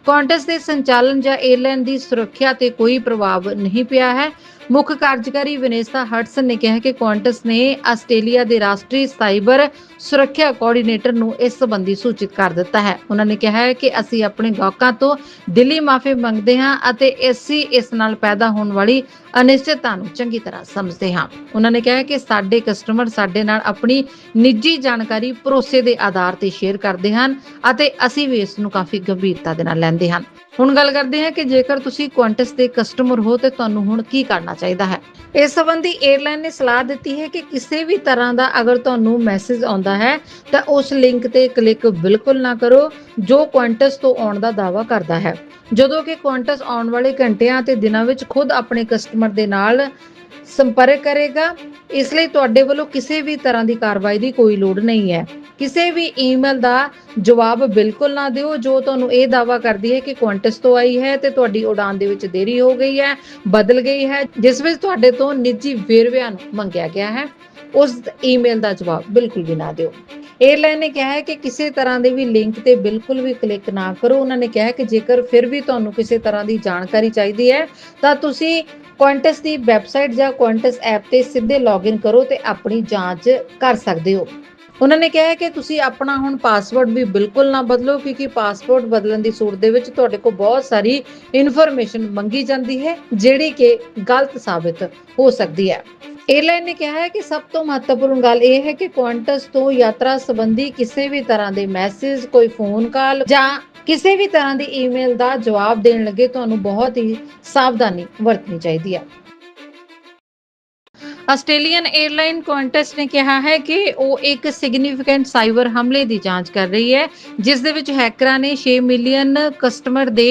A: ਕੌਂਟਸ ਦੇ ਸੰਚਾਲਨ ਜਾਂ 에ਅਰਲਾਈਨ ਦੀ ਸੁਰੱਖਿਆ ਤੇ ਕੋਈ ਪ੍ਰਭਾਵ ਨਹੀਂ ਪਿਆ ਹੈ। ਮੁੱਖ ਕਾਰਜਕਾਰੀ ਵਿਨੇਸਾ ਹਟਸਨ ਨੇ ਕਿਹਾ ਕਿ ਕੁਆਂਟਸ ਨੇ ਆਸਟ੍ਰੇਲੀਆ ਦੇ ਰਾਸ਼ਟਰੀ ਸਾਈਬਰ ਸੁਰੱਖਿਆ ਕੋਆਰਡੀਨੇਟਰ ਨੂੰ ਇਸ ਸੰਬੰਧੀ ਸੂਚਿਤ ਕਰ ਦਿੱਤਾ ਹੈ। ਉਹਨਾਂ ਨੇ ਕਿਹਾ ਹੈ ਕਿ ਅਸੀਂ ਆਪਣੇ ਗਾਹਕਾਂ ਤੋਂ ਦਿੱਲੀ ਮਾਫੀ ਮੰਗਦੇ ਹਾਂ ਅਤੇ ਅਸੀਂ ਇਸ ਨਾਲ ਪੈਦਾ ਹੋਣ ਵਾਲੀ ਅਨਿਸ਼ਚਿਤਤਾ ਨੂੰ ਚੰਗੀ ਤਰ੍ਹਾਂ ਸਮਝਦੇ ਹਾਂ। ਉਹਨਾਂ ਨੇ ਕਿਹਾ ਕਿ ਸਾਡੇ ਕਸਟਮਰ ਸਾਡੇ ਨਾਲ ਆਪਣੀ ਨਿੱਜੀ ਜਾਣਕਾਰੀ ਭਰੋਸੇ ਦੇ ਆਧਾਰ ਤੇ ਸ਼ੇਅਰ ਕਰਦੇ ਹਨ ਅਤੇ ਅਸੀਂ ਵੀ ਇਸ ਨੂੰ ਕਾਫੀ ਗੰਭੀਰਤਾ ਦੇ ਨਾਲ ਲੈਂਦੇ ਹਾਂ। ਹੁਣ ਗੱਲ ਕਰਦੇ ਹਾਂ ਕਿ ਜੇਕਰ ਤੁਸੀਂ ਕੁਆਂਟਸ ਦੇ ਕਸਟਮਰ ਹੋ ਤੇ ਤੁਹਾਨੂੰ ਹੁਣ ਕੀ ਕਰਨਾ ਚਾਹੀਦਾ ਹੈ। ਇਸ ਸੰਬੰਧੀ 에ਅਰਲਾਈਨ ਨੇ ਸਲਾਹ ਦਿੱਤੀ ਹੈ ਕਿ ਕਿਸੇ ਵੀ ਤਰ੍ਹਾਂ ਦਾ ਅਗਰ ਤੁਹਾਨੂੰ ਮੈਸੇਜ ਆਉਂਦਾ ਹੈ, ਤਾਂ ਉਸ ਲਿੰਕ ਤੇ ਕਲਿੱਕ ਬਿਲਕੁਲ ਨਾ ਕਰੋ, ਜੋ ਕੁਆਂਟਸ ਤੋਂ ਆਉਣ ਦਾ ਦਾਅਵਾ ਕਰਦਾ ਹੈ। ਜਦੋਂ ਕਿ ਕੁਆਂਟਸ ਆਉਣ ਵਾਲੇ ਘੰਟਿਆਂ ਅਤੇ ਦਿਨਾਂ ਵਿੱਚ ਖੁਦ ਆਪਣੇ ਕਸਟਮਰ ਦੇ ਨਾਲ ਸੰਪਰਕ ਕਰੇਗਾ, ਇਸ ਲਈ ਤੁਹਾਡੇ ਵੱਲੋਂ ਕਿਸੇ ਵੀ ਤਰ੍ਹਾਂ ਦੀ ਕਾਰਵਾਈ ਦੀ ਕੋਈ ਲੋੜ ਨਹੀਂ ਹੈ। ਕਿਸੇ ਵੀ ਈਮੇਲ ਦਾ ਜਵਾਬ ਬਿਲਕੁਲ ਨਾ ਦਿਓ, ਜੋ ਤੁਹਾਨੂੰ ਇਹ ਦਾਵਾ ਕਰਦੀ ਹੈ ਕਿ ਕੁਆਂਟਸ ਤੋਂ ਆਈ ਹੈ ਤੇ ਤੁਹਾਡੀ ਉਡਾਨ ਦੇ ਵਿੱਚ ਦੇਰੀ ਹੋ ਗਈ ਹੈ, ਬਦਲ ਗਈ ਹੈ, ਜਿਸ ਵਿੱਚ ਤੁਹਾਡੇ ਤੋਂ ਨਿੱਜੀ ਵੇਰਵਿਆਂ ਮੰਗਿਆ ਗਿਆ ਹੈ, ਉਸ ਈਮੇਲ ਦਾ ਜਵਾਬ ਬਿਲਕੁਲ ਵੀ ਨਾ ਦਿਓ। 에ਅਰਲਾਈਨ ਨੇ ਕਿਹਾ ਹੈ ਕਿ ਕਿਸੇ ਤਰ੍ਹਾਂ ਦੇ ਵੀ ਲਿੰਕ ਤੇ ਬਿਲਕੁਲ ਵੀ ਕਲਿੱਕ ਨਾ ਕਰੋ। ਉਹਨਾਂ ਨੇ ਕਿਹਾ ਕਿ ਜੇਕਰ ਫਿਰ ਵੀ ਤੁਹਾਨੂੰ ਕਿਸੇ ਤਰ੍ਹਾਂ ਦੀ ਜਾਣਕਾਰੀ ਚਾਹੀਦੀ ਹੈ, ਤਾਂ ਤੁਸੀਂ ਕੁਆਂਟਸ ਦੀ ਵੈਬਸਾਈਟ ਜਾਂ ਕੁਆਂਟਸ ਐਪ ਤੇ ਸਿੱਧੇ ਲੌਗਇਨ ਕਰੋ ਤੇ ਆਪਣੀ ਜਾਂਚ ਕਰ ਸਕਦੇ ਹੋ। ਉਹਨਾਂ ਨੇ ਕਿਹਾ ਹੈ ਕਿ ਤੁਸੀਂ ਆਪਣਾ ਹੁਣ ਪਾਸਵਰਡ ਵੀ ਬਿਲਕੁਲ ਨਾ ਬਦਲੋ, ਕਿਉਂਕਿ ਪਾਸਵਰਡ ਬਦਲਣ ਦੀ ਸੂਰਤ ਦੇ ਵਿੱਚ ਤੁਹਾਡੇ ਕੋਲ ਬਹੁਤ ਸਾਰੀ ਇਨਫੋਰਮੇਸ਼ਨ ਮੰਗੀ ਜਾਂਦੀ ਹੈ, ਜਿਹੜੀ ਕਿ ਗਲਤ ਸਾਬਿਤ ਹੋ ਸਕਦੀ ਹੈ। 에ਅਰਲਾਈਨ ਨੇ ਕਿਹਾ ਹੈ ਕਿ ਸਭ ਤੋਂ ਮਹੱਤਵਪੂਰਨ ਗੱਲ ਇਹ ਹੈ ਕਿ ਕੁਆਂਟਸ ਤੋਂ ਯਾਤਰਾ ਸੰਬੰਧੀ ਕਿਸੇ ਵੀ ਤਰ੍ਹਾਂ ਦੇ ਮੈਸੇਜ ਕੋਈ ਫੋਨ ਕਾਲ ਜਾਂ ਕਿਸੇ ਵੀ ਤਰ੍ਹਾਂ ਦੀ ਈਮੇਲ ਦਾ ਜਵਾਬ ਦੇਣ ਲੱਗੇ, ਤੁਹਾਨੂੰ ਬਹੁਤ ਹੀ ਸਾਵਧਾਨੀ ਵਰਤਣੀ ਚਾਹੀਦੀ ਹੈ। ਆਸਟ੍ਰੇਲੀਅਨ 에ਅਰਲਾਈਨ ਕੁਆਂਟਸ ਨੇ ਕਿਹਾ ਹੈ ਕਿ ਉਹ ਇੱਕ ਸਿਗਨੀਫੀਕੈਂਟ ਸਾਈਬਰ ਹਮਲੇ ਦੀ ਜਾਂਚ ਕਰ ਰਹੀ ਹੈ, ਜਿਸ ਦੇ ਵਿੱਚ ਹੈਕਰਾਂ ਨੇ 6 ਮਿਲੀਅਨ ਕਸਟਮਰ ਦੇ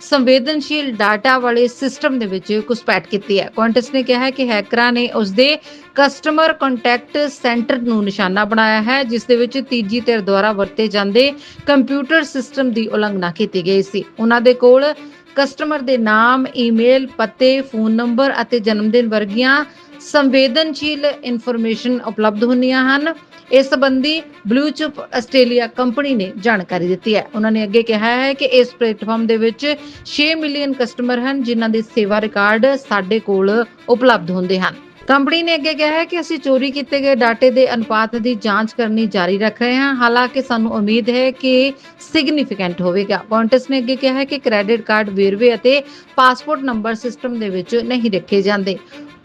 A: ਸੰਵੇਦਨਸ਼ੀਲ ਡਾਟਾ ਵਾਲੇ ਸਿਸਟਮ ਦੇ ਵਿੱਚ ਘੁਸਪੈਠ ਕੀਤੀ ਹੈ। ਕੁਆਂਟਸ ਨੇ ਕਿਹਾ ਹੈ ਕਿ ਹੈਕਰਾਂ ਨੇ ਉਸ ਦੇ ਕਸਟਮਰ ਕੰਟੈਕਟ ਸੈਂਟਰ ਨੂੰ ਨਿਸ਼ਾਨਾ ਬਣਾਇਆ ਹੈ, ਜਿਸ ਦੇ ਵਿੱਚ ਤੀਜੀ ਧਿਰ ਦੁਆਰਾ ਵਰਤੇ ਜਾਂਦੇ ਕੰਪਿਊਟਰ ਸਿਸਟਮ ਦੀ ਉਲੰਘਣਾ ਕੀਤੀ ਗਈ ਸੀ। ਉਹਨਾਂ ਦੇ ਕੋਲ ਕਸਟਮਰ ਦੇ ਨਾਮ, ਈਮੇਲ, ਪਤੇ, ਫੋਨ ਨੰਬਰ ਅਤੇ ਜਨਮ ਦਿਨ ਵਰਗੀਆਂ ਸੰਵੇਦਨਸ਼ੀਲ ਇਨਫੋਰਮੇਸ਼ਨ ਉਪਲਬਧ ਹੁੰਦੀਆਂ ਹਨ। ਇਸ ਸੰਬੰਧੀ ਬਲੂਚਿਪ ਆਸਟ੍ਰੇਲੀਆ ਕੰਪਨੀ ਨੇ ਜਾਣਕਾਰੀ ਦਿੱਤੀ ਹੈ। ਉਹਨਾਂ ਨੇ ਅੱਗੇ ਕਿਹਾ ਹੈ ਕਿ ਇਸ ਪਲੇਟਫਾਰਮ ਦੇ ਵਿੱਚ 6 ਮਿਲੀਅਨ ਕਸਟਮਰ ਹਨ, ਜਿਨ੍ਹਾਂ ਦੇ ਸੇਵਾ ਰਿਕਾਰਡ ਸਾਡੇ ਕੋਲ ਉਪਲਬਧ ਹੁੰਦੇ ਹਨ। ਕੰਪਨੀ ਨੇ ਅੱਗੇ ਕਿਹਾ ਹੈ ਕਿ ਅਸੀਂ ਚੋਰੀ ਕੀਤੇ ਗਏ ਡਾਟੇ ਦੇ ਅਨੁਪਾਤ ਦੀ ਜਾਂਚ ਕਰਨੀ ਜਾਰੀ ਰੱਖ ਰਹੇ ਹਾਂ। ਹਾਲਾਂਕਿ ਸਾਨੂੰ ਉਮੀਦ ਹੈ ਕਿ ਸਿਗਨੀਫੀਕੈਂਟ ਹੋਵੇਗਾ। ਕੁਆਂਟਸ ਨੇ ਅੱਗੇ ਕਿਹਾ ਹੈ ਕਿ ਕ੍ਰੈਡਿਟ ਕਾਰਡ ਵੇਰਵੇ ਅਤੇ ਪਾਸਪੋਰਟ ਨੰਬਰ ਸਿਸਟਮ ਦੇ ਵਿੱਚ ਨਹੀਂ ਰੱਖੇ ਜਾਂਦੇ।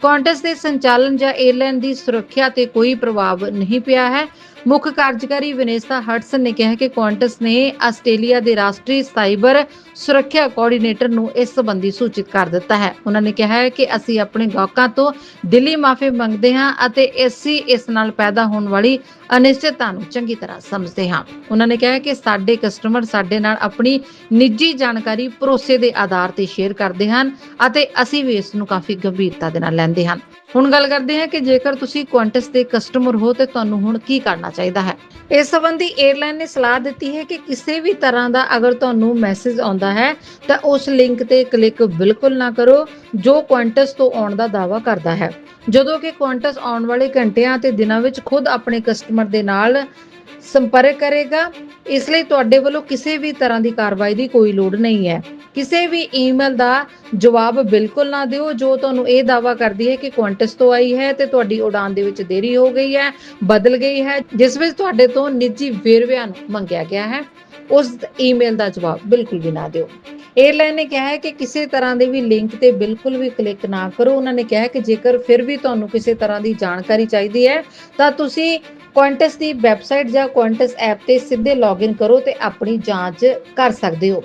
A: ਕੁਆਂਟਸ ਦੇ ਸੰਚਾਲਨ ਜਾਂ 에ਅਰਲਾਈਨ ਦੀ ਸੁਰੱਖਿਆ ਤੇ ਕੋਈ ਪ੍ਰਭਾਵ ਨਹੀਂ ਪਿਆ ਹੈ। ਮੁੱਖ ਕਾਰਜਕਾਰੀ ਵਿਨੇਸਾ ਹਟਸਨ ਨੇ ਕਿਹਾ ਕਿ ਕੁਆਂਟਸ ਨੇ ਆਸਟ੍ਰੇਲੀਆ ਦੇ ਰਾਸ਼ਟਰੀ ਸਾਈਬਰ ਸੁਰੱਖਿਆ ਕੋਆਰਡੀਨੇਟਰ ਨੂੰ ਇਸ ਸੰਬੰਧੀ ਸੂਚਿਤ ਕਰ ਦਿੱਤਾ ਹੈ। ਉਹਨਾਂ ਨੇ ਕਿਹਾ ਹੈ ਕਿ ਅਸੀਂ ਆਪਣੇ ਗਾਹਕਾਂ ਤੋਂ ਦਿੱਲੀ ਮਾਫੀ ਮੰਗਦੇ ਹਾਂ ਅਤੇ ਅਸੀਂ ਇਸ ਨਾਲ ਪੈਦਾ ਹੋਣ ਵਾਲੀ ਅਨਿਸ਼ਚਿਤਤਾ ਨੂੰ ਚੰਗੀ ਤਰ੍ਹਾਂ ਸਮਝਦੇ ਹਾਂ। ਉਹਨਾਂ ਨੇ ਕਿਹਾ ਕਿ ਸਾਡੇ ਕਸਟਮਰ ਸਾਡੇ ਨਾਲ ਆਪਣੀ ਨਿੱਜੀ ਜਾਣਕਾਰੀ ਭਰੋਸੇ ਦੇ ਆਧਾਰ ਤੇ ਸ਼ੇਅਰ ਕਰਦੇ ਹਨ ਅਤੇ ਅਸੀਂ ਵੀ ਇਸ ਨੂੰ ਕਾਫੀ ਗੰਭੀਰਤਾ ਦੇ ਨਾਲ ਲੈਂਦੇ ਹਾਂ। ਹੁਣ ਗੱਲ ਕਰਦੇ ਹਾਂ ਕਿ ਜੇਕਰ ਤੁਸੀਂ ਕੁਆਂਟਸ ਦੇ ਕਸਟਮਰ ਹੋ ਤੇ ਤੁਹਾਨੂੰ ਹੁਣ ਕੀ ਕਰਨਾ ਚਾਹੀਦਾ ਹੈ। ਇਸ ਸੰਬੰਧੀ 에ਅਰਲਾਈਨ ਨੇ ਸਲਾਹ ਦਿੱਤੀ ਹੈ ਕਿ ਕਿਸੇ ਵੀ ਤਰ੍ਹਾਂ ਦਾ ਅਗਰ ਤੁਹਾਨੂੰ ਮੈਸੇਜ ਆਉਂਦਾ ਹੈ, ਤਾਂ ਉਸ ਲਿੰਕ ਤੇ ਕਲਿੱਕ ਬਿਲਕੁਲ ਨਾ ਕਰੋ, ਜੋ ਕੁਆਂਟਸ ਤੋਂ ਆਉਣ ਦਾ ਦਾਅਵਾ ਕਰਦਾ ਹੈ। ਜਦੋਂ ਕਿ ਕੁਆਂਟਸ ਆਉਣ ਵਾਲੇ ਘੰਟਿਆਂ ਅਤੇ ਦਿਨਾਂ ਵਿੱਚ ਖੁਦ ਆਪਣੇ ਕਸਟਮਰ ਦੇ ਨਾਲ ਸੰਪਰਕ ਕਰੇਗਾ। ਇਸ ਲਈ ਤੁਹਾਡੇ ਵੱਲੋਂ ਕਿਸੇ ਵੀ ਤਰ੍ਹਾਂ ਦੀ ਕਾਰਵਾਈ ਦੀ ਕੋਈ ਲੋੜ ਨਹੀਂ ਹੈ। ਕਿਸੇ ਵੀ ਈਮੇਲ ਦਾ ਜਵਾਬ ਬਿਲਕੁਲ ਨਾ ਦਿਓ, ਜੋ ਤੁਹਾਨੂੰ ਇਹ ਦਾਵਾ ਕਰਦੀ ਹੈ ਕਿ ਕੁਆਂਟਸ ਤੋਂ ਆਈ ਹੈ ਤੇ ਤੁਹਾਡੀ ਉਡਾਨ ਦੇ ਵਿੱਚ ਦੇਰੀ ਹੋ ਗਈ ਹੈ, ਬਦਲ ਗਈ ਹੈ, ਜਿਸ ਵਿੱਚ ਤੁਹਾਡੇ ਤੋਂ ਨਿੱਜੀ ਵੇਰਵਿਆਂ ਨੂੰ ਮੰਗਿਆ ਗਿਆ ਹੈ। ਉਸ ਈਮੇਲ ਦਾ ਜਵਾਬ ਬਿਲਕੁਲ ਵੀ ਨਾ ਦਿਓ। ਏਅਰਲਾਈਨ ਨੇ ਕਿਹਾ ਹੈ ਕਿ ਕਿਸੇ ਤਰ੍ਹਾਂ ਦੇ ਵੀ ਲਿੰਕ ਤੇ ਬਿਲਕੁਲ ਵੀ ਕਲਿੱਕ ਨਾ ਕਰੋ। ਉਹਨਾਂ ਨੇ ਕਿਹਾ ਕਿ ਜੇਕਰ ਫਿਰ ਵੀ ਤੁਹਾਨੂੰ ਕਿਸੇ ਤਰ੍ਹਾਂ ਦੀ ਜਾਣਕਾਰੀ ਚਾਹੀਦੀ ਹੈ, ਤਾਂ ਤੁਸੀਂ ਕੁਆਂਟਸ ਦੀ ਵੈਬਸਾਈਟ ਜਾਂ ਕੁਆਂਟਸ ਐਪ ਤੇ ਸਿੱਧੇ ਲੌਗਇਨ ਕਰੋ ਤੇ ਆਪਣੀ ਜਾਂਚ ਕਰ ਸਕਦੇ ਹੋ।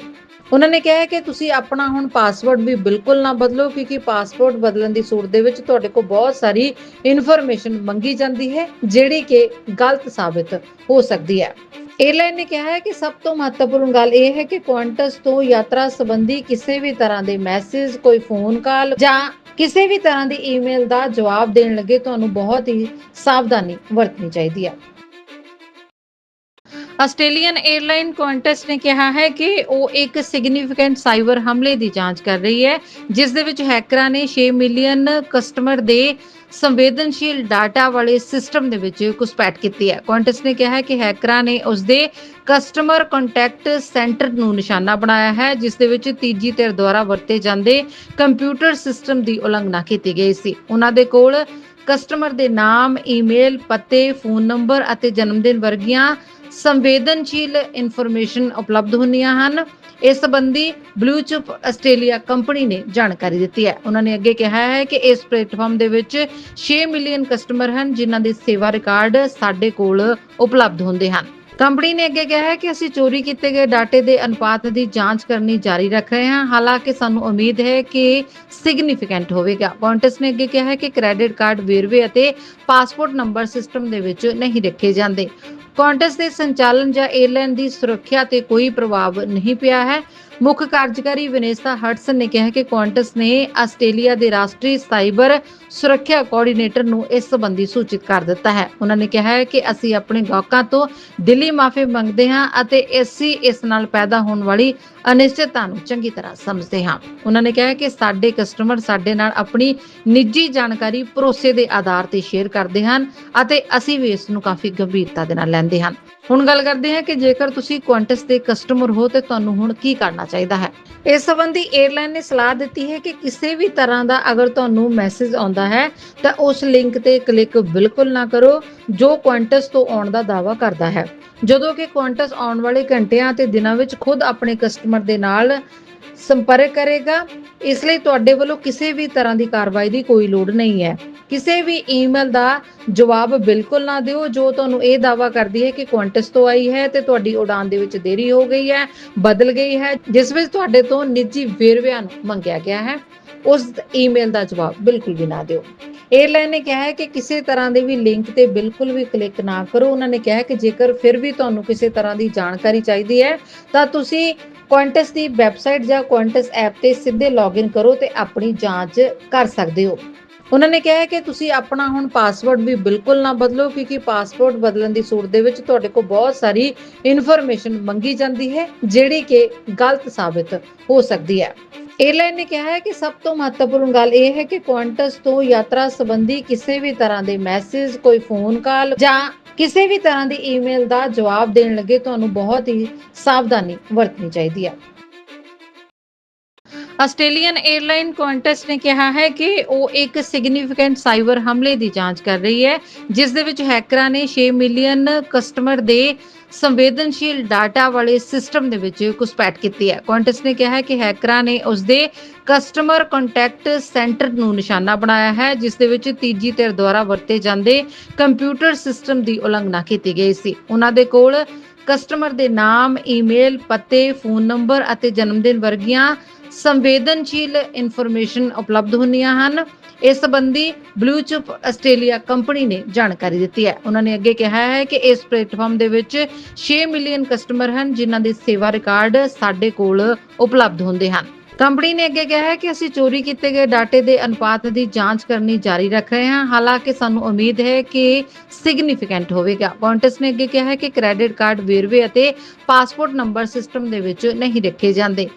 A: ਉਹਨਾਂ ਨੇ ਕਿਹਾ ਕਿ ਤੁਸੀਂ ਆਪਣਾ ਹੁਣ ਪਾਸਵਰਡ ਵੀ ਬਿਲਕੁਲ ਨਾ ਬਦਲੋ, ਕਿਉਂਕਿ ਪਾਸਵਰਡ ਬਦਲਣ ਦੀ ਸੂਰਤ ਦੇ ਵਿੱਚ ਤੁਹਾਡੇ ਕੋਲ ਬਹੁਤ ਸਾਰੀ ਇਨਫੋਰਮੇਸ਼ਨ ਮੰਗੀ ਜਾਂਦੀ ਹੈ, ਜਿਹੜੀ ਕਿ ਗਲਤ ਸਾਬਿਤ ਹੋ ਸਕਦੀ ਹੈ। ਏਅਰਲਾਈਨ ਨੇ ਕਿਹਾ ਹੈ ਕਿ ਸਭ ਤੋਂ ਮਹੱਤਵਪੂਰਨ ਗੱਲ ਇਹ ਹੈ ਕਿ ਕੁਆਂਟਸ ਤੋਂ ਯਾਤਰਾ ਸੰਬੰਧੀ ਕਿਸੇ ਵੀ ਤਰ੍ਹਾਂ ਦੇ ਮੈਸੇਜ ਕੋਈ ਫੋਨ ਕਾਲ ਜਾਂ ਕਿਸੇ ਵੀ ਤਰ੍ਹਾਂ ਦੀ ਈਮੇਲ ਦਾ ਜਵਾਬ ਦੇਣ ਲੱਗੇ ਤੁਹਾਨੂੰ ਬਹੁਤ ਹੀ ਸਾਵਧਾਨੀ ਵਰਤਣੀ ਚਾਹੀਦੀ ਹੈ ਆਸਟ੍ਰੇਲੀਅਨ 에ਅਰਲਾਈਨ ਕੁਆਂਟਸ ਨੇ ਕਿਹਾ ਹੈ ਕਿ ਉਹ ਇੱਕ ਸਿਗਨੀਫੀਕੈਂਟ ਸਾਈਬਰ ਹਮਲੇ ਦੀ ਜਾਂਚ ਕਰ ਰਹੀ ਹੈ ਜਿਸ ਦੇ ਵਿੱਚ ਹੈਕਰਾਂ ਨੇ 6 ਮਿਲੀਅਨ ਕਸਟਮਰ ਦੇ ਸੰਵੇਦਨਸ਼ੀਲ ਡਾਟਾ ਵਾਲੇ ਸਿਸਟਮ ਦੇ ਵਿੱਚ ਘੁਸਪੈਠ ਕੀਤੀ ਹੈ। ਕੁਆਂਟਸ ਨੇ ਕਿਹਾ ਹੈ ਕਿ ਹੈਕਰਾਂ ਨੇ ਉਸ ਦੇ ਕਸਟਮਰ ਕੰਟੈਕਟ ਸੈਂਟਰ ਨੂੰ ਨਿਸ਼ਾਨਾ ਬਣਾਇਆ ਹੈ ਜਿਸ ਦੇ ਵਿੱਚ ਤੀਜੀ ਧਿਰ ਦੁਆਰਾ ਵਰਤੇ ਜਾਂਦੇ ਕੰਪਿਊਟਰ ਸਿਸਟਮ ਦੀ ਉਲੰਘਣਾ ਕੀਤੀ ਗਈ ਸੀ। ਉਹਨਾਂ ਦੇ ਕੋਲ ਕਸਟਮਰ ਦੇ ਨਾਮ, ਈਮੇਲ, ਪਤੇ, ਫੋਨ ਨੰਬਰ ਅਤੇ ਜਨਮ ਦਿਨ ਵਰਗੀਆਂ ਸੰਵੇਦਨਸ਼ੀਲ ਇਨਫੋਰਮੇਸ਼ਨ ਉਪਲਬਧ ਹੁੰਦੀਆਂ ਹਨ। ਇਸ ਸੰਬੰਧੀ ਬਲੂਚਿਪ ਆਸਟ੍ਰੇਲੀਆ ਕੰਪਨੀ ਨੇ ਜਾਣਕਾਰੀ ਦਿੱਤੀ ਹੈ। ਉਹਨਾਂ ਨੇ ਅੱਗੇ ਕਿਹਾ ਹੈ ਕਿ ਇਸ ਪਲੇਟਫਾਰਮ ਦੇ ਵਿੱਚ 6 ਮਿਲੀਅਨ ਕਸਟਮਰ ਹਨ, ਜਿਨ੍ਹਾਂ ਦੇ ਸੇਵਾ ਰਿਕਾਰਡ ਸਾਡੇ ਕੋਲ ਉਪਲਬਧ ਹੁੰਦੇ ਹਨ। ਕੰਪਨੀ ਨੇ ਅੱਗੇ ਕਿਹਾ ਹੈ ਕਿ ਅਸੀਂ ਚੋਰੀ ਕੀਤੇ ਗਏ ਡਾਟੇ ਦੇ ਅਨੁਪਾਤ ਦੀ ਜਾਂਚ ਕਰਨੀ ਜਾਰੀ ਰੱਖ ਰਹੇ ਹਾਂ। ਹਾਲਾਂਕਿ ਸਾਨੂੰ ਉਮੀਦ ਹੈ ਕਿ ਸਿਗਨੀਫੀਕੈਂਟ ਹੋਵੇਗਾ। ਕੁਆਂਟਸ ਨੇ ਅੱਗੇ ਕਿਹਾ ਹੈ ਕਿ ਕ੍ਰੈਡਿਟ ਕਾਰਡ ਵੇਰਵੇ ਅਤੇ ਪਾਸਪੋਰਟ ਨੰਬਰ ਸਿਸਟਮ ਦੇ ਵਿੱਚ ਨਹੀਂ ਰੱਖੇ ਜਾਂਦੇ। ਕੌਂਟਸ ਦੇ ਸੰਚਾਲਨ ਜਾਂ 에ਅਰਲਾਈਨ ਦੀ ਸੁਰੱਖਿਆ ਤੇ ਕੋਈ ਪ੍ਰਭਾਵ ਨਹੀਂ ਪਿਆ ਹੈ। ਮੁੱਖ ਕਾਰਜਕਾਰੀ ਵਿਨੇਸਾ ਹਟਸਨ ਨੇ ਕਿਹਾ ਕਿ ਕੁਆਂਟਸ ਨੇ ਆਸਟ੍ਰੇਲੀਆ ਦੇ ਰਾਸ਼ਟਰੀ ਸਾਈਬਰ ਸੁਰੱਖਿਆ ਕੋਆਰਡੀਨੇਟਰ ਨੂੰ ਇਸ ਸੰਬੰਧੀ ਸੂਚਿਤ ਕਰ ਦਿੱਤਾ ਹੈ। ਉਹਨਾਂ ਨੇ ਕਿਹਾ ਹੈ ਕਿ ਅਸੀਂ ਆਪਣੇ ਗਾਹਕਾਂ ਤੋਂ ਦਿੱਲੀ ਮਾਫੀ ਮੰਗਦੇ ਹਾਂ ਅਤੇ ਅਸੀਂ ਇਸ ਨਾਲ ਪੈਦਾ ਹੋਣ ਵਾਲੀ ਅਨਿਸ਼ਚਿਤਤਾ ਨੂੰ ਚੰਗੀ ਤਰ੍ਹਾਂ ਸਮਝਦੇ ਹਾਂ। ਉਹਨਾਂ ਨੇ ਕਿਹਾ ਕਿ ਸਾਡੇ ਕਸਟਮਰ ਸਾਡੇ ਨਾਲ ਆਪਣੀ ਨਿੱਜੀ ਜਾਣਕਾਰੀ ਭਰੋਸੇ ਦੇ ਆਧਾਰ ਤੇ ਸ਼ੇਅਰ ਕਰਦੇ ਹਨ ਅਤੇ ਅਸੀਂ ਵੀ ਇਸ ਨੂੰ ਕਾਫੀ ਗੰਭੀਰਤਾ ਦੇ ਨਾਲ ਲੈਂਦੇ ਹਾਂ। ਹੁਣ ਗੱਲ ਕਰਦੇ ਹਾਂ ਕਿ ਜੇਕਰ ਤੁਸੀਂ ਕੁਆਂਟਸ ਦੇ ਕਸਟਮਰ ਹੋ ਤੇ ਤੁਹਾਨੂੰ ਹੁਣ ਕੀ ਕਰਨਾ ਚਾਹੀਦਾ ਹੈ। ਇਸ ਸੰਬੰਧੀ 에ਅਰਲਾਈਨ ਨੇ ਸਲਾਹ ਦਿੱਤੀ ਹੈ ਕਿ ਕਿਸੇ ਵੀ ਤਰ੍ਹਾਂ ਦਾ ਅਗਰ ਤੁਹਾਨੂੰ ਮੈਸੇਜ ਆਉਂਦਾ ਹੈ, ਤਾਂ ਉਸ ਲਿੰਕ ਤੇ ਕਲਿੱਕ ਬਿਲਕੁਲ ਨਾ ਕਰੋ, ਜੋ ਕੁਆਂਟਸ ਤੋਂ ਆਉਣ ਦਾ ਦਾਅਵਾ ਕਰਦਾ ਹੈ। ਜਦੋਂ ਕਿ ਕੁਆਂਟਸ ਆਉਣ ਵਾਲੇ ਘੰਟਿਆਂ ਅਤੇ ਦਿਨਾਂ ਵਿੱਚ ਖੁਦ ਆਪਣੇ ਕਸਟਮਰ ਦੇ ਨਾਲ ਸੰਪਰਕ ਕਰੇਗਾ, ਇਸ ਲਈ ਤੁਹਾਡੇ ਵੱਲੋਂ ਕਿਸੇ ਵੀ ਤਰ੍ਹਾਂ ਦੀ ਕਾਰਵਾਈ ਦੀ ਕੋਈ ਲੋੜ ਨਹੀਂ ਹੈ। ਕਿਸੇ ਵੀ ਈਮੇਲ ਦਾ ਜਵਾਬ ਬਿਲਕੁਲ ਨਾ ਦਿਓ, ਜੋ ਤੁਹਾਨੂੰ ਇਹ ਦਾਵਾ ਕਰਦੀ ਹੈ ਕਿ ਕੁਆਂਟਸ ਤੋਂ ਆਈ ਹੈ ਤੇ ਤੁਹਾਡੀ ਉਡਾਨ ਦੇ ਵਿੱਚ ਦੇਰੀ ਹੋ ਗਈ ਹੈ, ਬਦਲ ਗਈ ਹੈ, ਜਿਸ ਵਿੱਚ ਤੁਹਾਡੇ ਤੋਂ ਨਿੱਜੀ ਵੇਰਵਿਆਂ ਮੰਗਿਆ ਗਿਆ ਹੈ, ਉਸ ਈਮੇਲ ਦਾ ਜਵਾਬ ਬਿਲਕੁਲ ਵੀ ਨਾ ਦਿਓ। 에ਅਰਲਾਈਨ ਨੇ ਕਿਹਾ ਹੈ ਕਿ ਕਿਸੇ ਤਰ੍ਹਾਂ ਦੇ ਵੀ ਲਿੰਕ ਤੇ ਬਿਲਕੁਲ ਵੀ ਕਲਿੱਕ ਨਾ ਕਰੋ। ਉਹਨਾਂ ਨੇ ਕਿਹਾ ਕਿ ਜੇਕਰ ਫਿਰ ਵੀ ਤੁਹਾਨੂੰ ਕਿਸੇ ਤਰ੍ਹਾਂ ਦੀ ਜਾਣਕਾਰੀ ਚਾਹੀਦੀ ਹੈ, ਤਾਂ ਤੁਸੀਂ ਕੁਆਂਟਸ ਦੀ ਵੈਬਸਾਈਟ ਜਾਂ ਕੁਆਂਟਸ ਐਪ ਤੇ ਸਿੱਧੇ ਲੌਗਇਨ ਕਰੋ ਤੇ ਆਪਣੀ ਜਾਂਚ ਕਰ ਸਕਦੇ ਹੋ। ਉਹਨਾਂ ਨੇ ਕਿਹਾ ਕਿ ਤੁਸੀਂ ਆਪਣਾ ਹੁਣ ਪਾਸਵਰਡ ਵੀ ਬਿਲਕੁਲ ਨਾ ਬਦਲੋ, ਕਿਉਂਕਿ ਪਾਸਵਰਡ ਬਦਲਣ ਦੀ ਸੂਰਤ ਦੇ ਵਿੱਚ ਤੁਹਾਡੇ ਕੋਲ ਬਹੁਤ ਸਾਰੀ ਇਨਫੋਰਮੇਸ਼ਨ ਮੰਗੀ ਜਾਂਦੀ ਹੈ, ਜਿਹੜੀ ਕਿ ਗਲਤ ਸਾਬਿਤ ਹੋ ਸਕਦੀ ਹੈ। 에ਅਰਲਾਈਨ ਨੇ ਕਿਹਾ ਹੈ ਕਿ ਸਭ ਤੋਂ ਮਹੱਤਵਪੂਰਨ ਗੱਲ ਇਹ ਹੈ ਕਿ ਕੁਆਂਟਸ ਤੋਂ ਯਾਤਰਾ ਸੰਬੰਧੀ ਕਿਸੇ ਵੀ ਤਰ੍ਹਾਂ ਦੇ ਮੈਸੇਜ ਕੋਈ ਫੋਨ ਕਾਲ ਜਾਂ ਕਿਸੇ ਵੀ ਤਰ੍ਹਾਂ ਦੀ ਈਮੇਲ ਦਾ ਜਵਾਬ ਦੇਣ ਲੱਗੇ ਤੁਹਾਨੂੰ ਬਹੁਤ ਹੀ ਸਾਵਧਾਨੀ ਵਰਤਣੀ ਚਾਹੀਦੀ ਹੈ। ਆਸਟ੍ਰੇਲੀਅਨ 에ਅਰਲਾਈਨ ਕੁਆਂਟਸ ਨੇ ਕਿਹਾ ਹੈ ਕਿ ਉਹ ਇੱਕ ਸਿਗਨੀਫੀਕੈਂਟ ਸਾਈਬਰ ਹਮਲੇ ਦੀ ਜਾਂਚ ਕਰ ਰਹੀ ਹੈ ਜਿਸ ਦੇ ਵਿੱਚ ਹੈਕਰਾਂ ਨੇ 6 ਮਿਲੀਅਨ ਕਸਟਮਰ ਦੇ ਸੰਵੇਦਨਸ਼ੀਲ ਡਾਟਾ ਵਾਲੇ ਸਿਸਟਮ ਦੇ ਵਿੱਚ ਘੁਸਪੈਠ ਕੀਤੀ ਹੈ। ਕੁਆਂਟਸ ਨੇ ਕਿਹਾ ਹੈ ਕਿ ਹੈਕਰਾਂ ਨੇ ਉਸ ਦੇ ਕਸਟਮਰ ਕੰਟੈਕਟ ਸੈਂਟਰ ਨੂੰ ਨਿਸ਼ਾਨਾ ਬਣਾਇਆ ਹੈ ਜਿਸ ਦੇ ਵਿੱਚ ਤੀਜੀ ਧਿਰ ਦੁਆਰਾ ਵਰਤੇ ਜਾਂਦੇ ਕੰਪਿਊਟਰ ਸਿਸਟਮ ਦੀ ਉਲੰਘਣਾ ਕੀਤੀ ਗਈ ਸੀ। ਉਹਨਾਂ ਦੇ ਕੋਲ ਕਸਟਮਰ ਦੇ ਨਾਮ, ਈਮੇਲ, ਪਤੇ, ਫੋਨ ਨੰਬਰ ਅਤੇ ਜਨਮ ਦਿਨ ਵਰਗੀਆਂ ਸੰਵੇਦਨਸ਼ੀਲ ਇਨਫੋਰਮੇਸ਼ਨ ਉਪਲਬਧ ਹੁੰਦੀਆਂ ਹਨ। ਇਸ ਸੰਬੰਧੀ ਬਲੂਚਿਪ ਆਸਟ੍ਰੇਲੀਆ ਕੰਪਨੀ ਨੇ ਜਾਣਕਾਰੀ ਦਿੱਤੀ ਹੈ। ਉਹਨਾਂ ਨੇ ਅੱਗੇ ਕਿਹਾ ਹੈ ਕਿ ਇਸ ਪਲੇਟਫਾਰਮ ਦੇ ਵਿੱਚ 6 ਮਿਲੀਅਨ ਕਸਟਮਰ ਹਨ, ਜਿਨ੍ਹਾਂ ਦੇ ਸੇਵਾ ਰਿਕਾਰਡ ਸਾਡੇ ਕੋਲ ਉਪਲਬਧ ਹੁੰਦੇ ਹਨ। ਕੰਪਨੀ ਨੇ ਅੱਗੇ ਕਿਹਾ ਹੈ ਕਿ ਅਸੀਂ ਚੋਰੀ ਕੀਤੇ ਗਏ ਡਾਟੇ ਦੇ ਅਨੁਪਾਤ ਦੀ ਜਾਂਚ ਕਰਨੀ ਜਾਰੀ ਰੱਖ ਰਹੇ ਹਾਂ। ਹਾਲਾਂਕਿ ਸਾਨੂੰ ਉਮੀਦ ਹੈ ਕਿ ਸਿਗਨੀਫੀਕੈਂਟ ਹੋਵੇਗਾ। ਕੁਆਂਟਸ ਨੇ ਅੱਗੇ ਕਿਹਾ ਹੈ ਕਿ ਕ੍ਰੈਡਿਟ ਕਾਰਡ ਵੇਰਵੇ ਅਤੇ ਪਾਸਪੋਰਟ ਨੰਬਰ ਸਿਸਟਮ ਦੇ ਵਿੱਚ ਨਹੀਂ ਰੱਖੇ ਜਾਂਦੇ।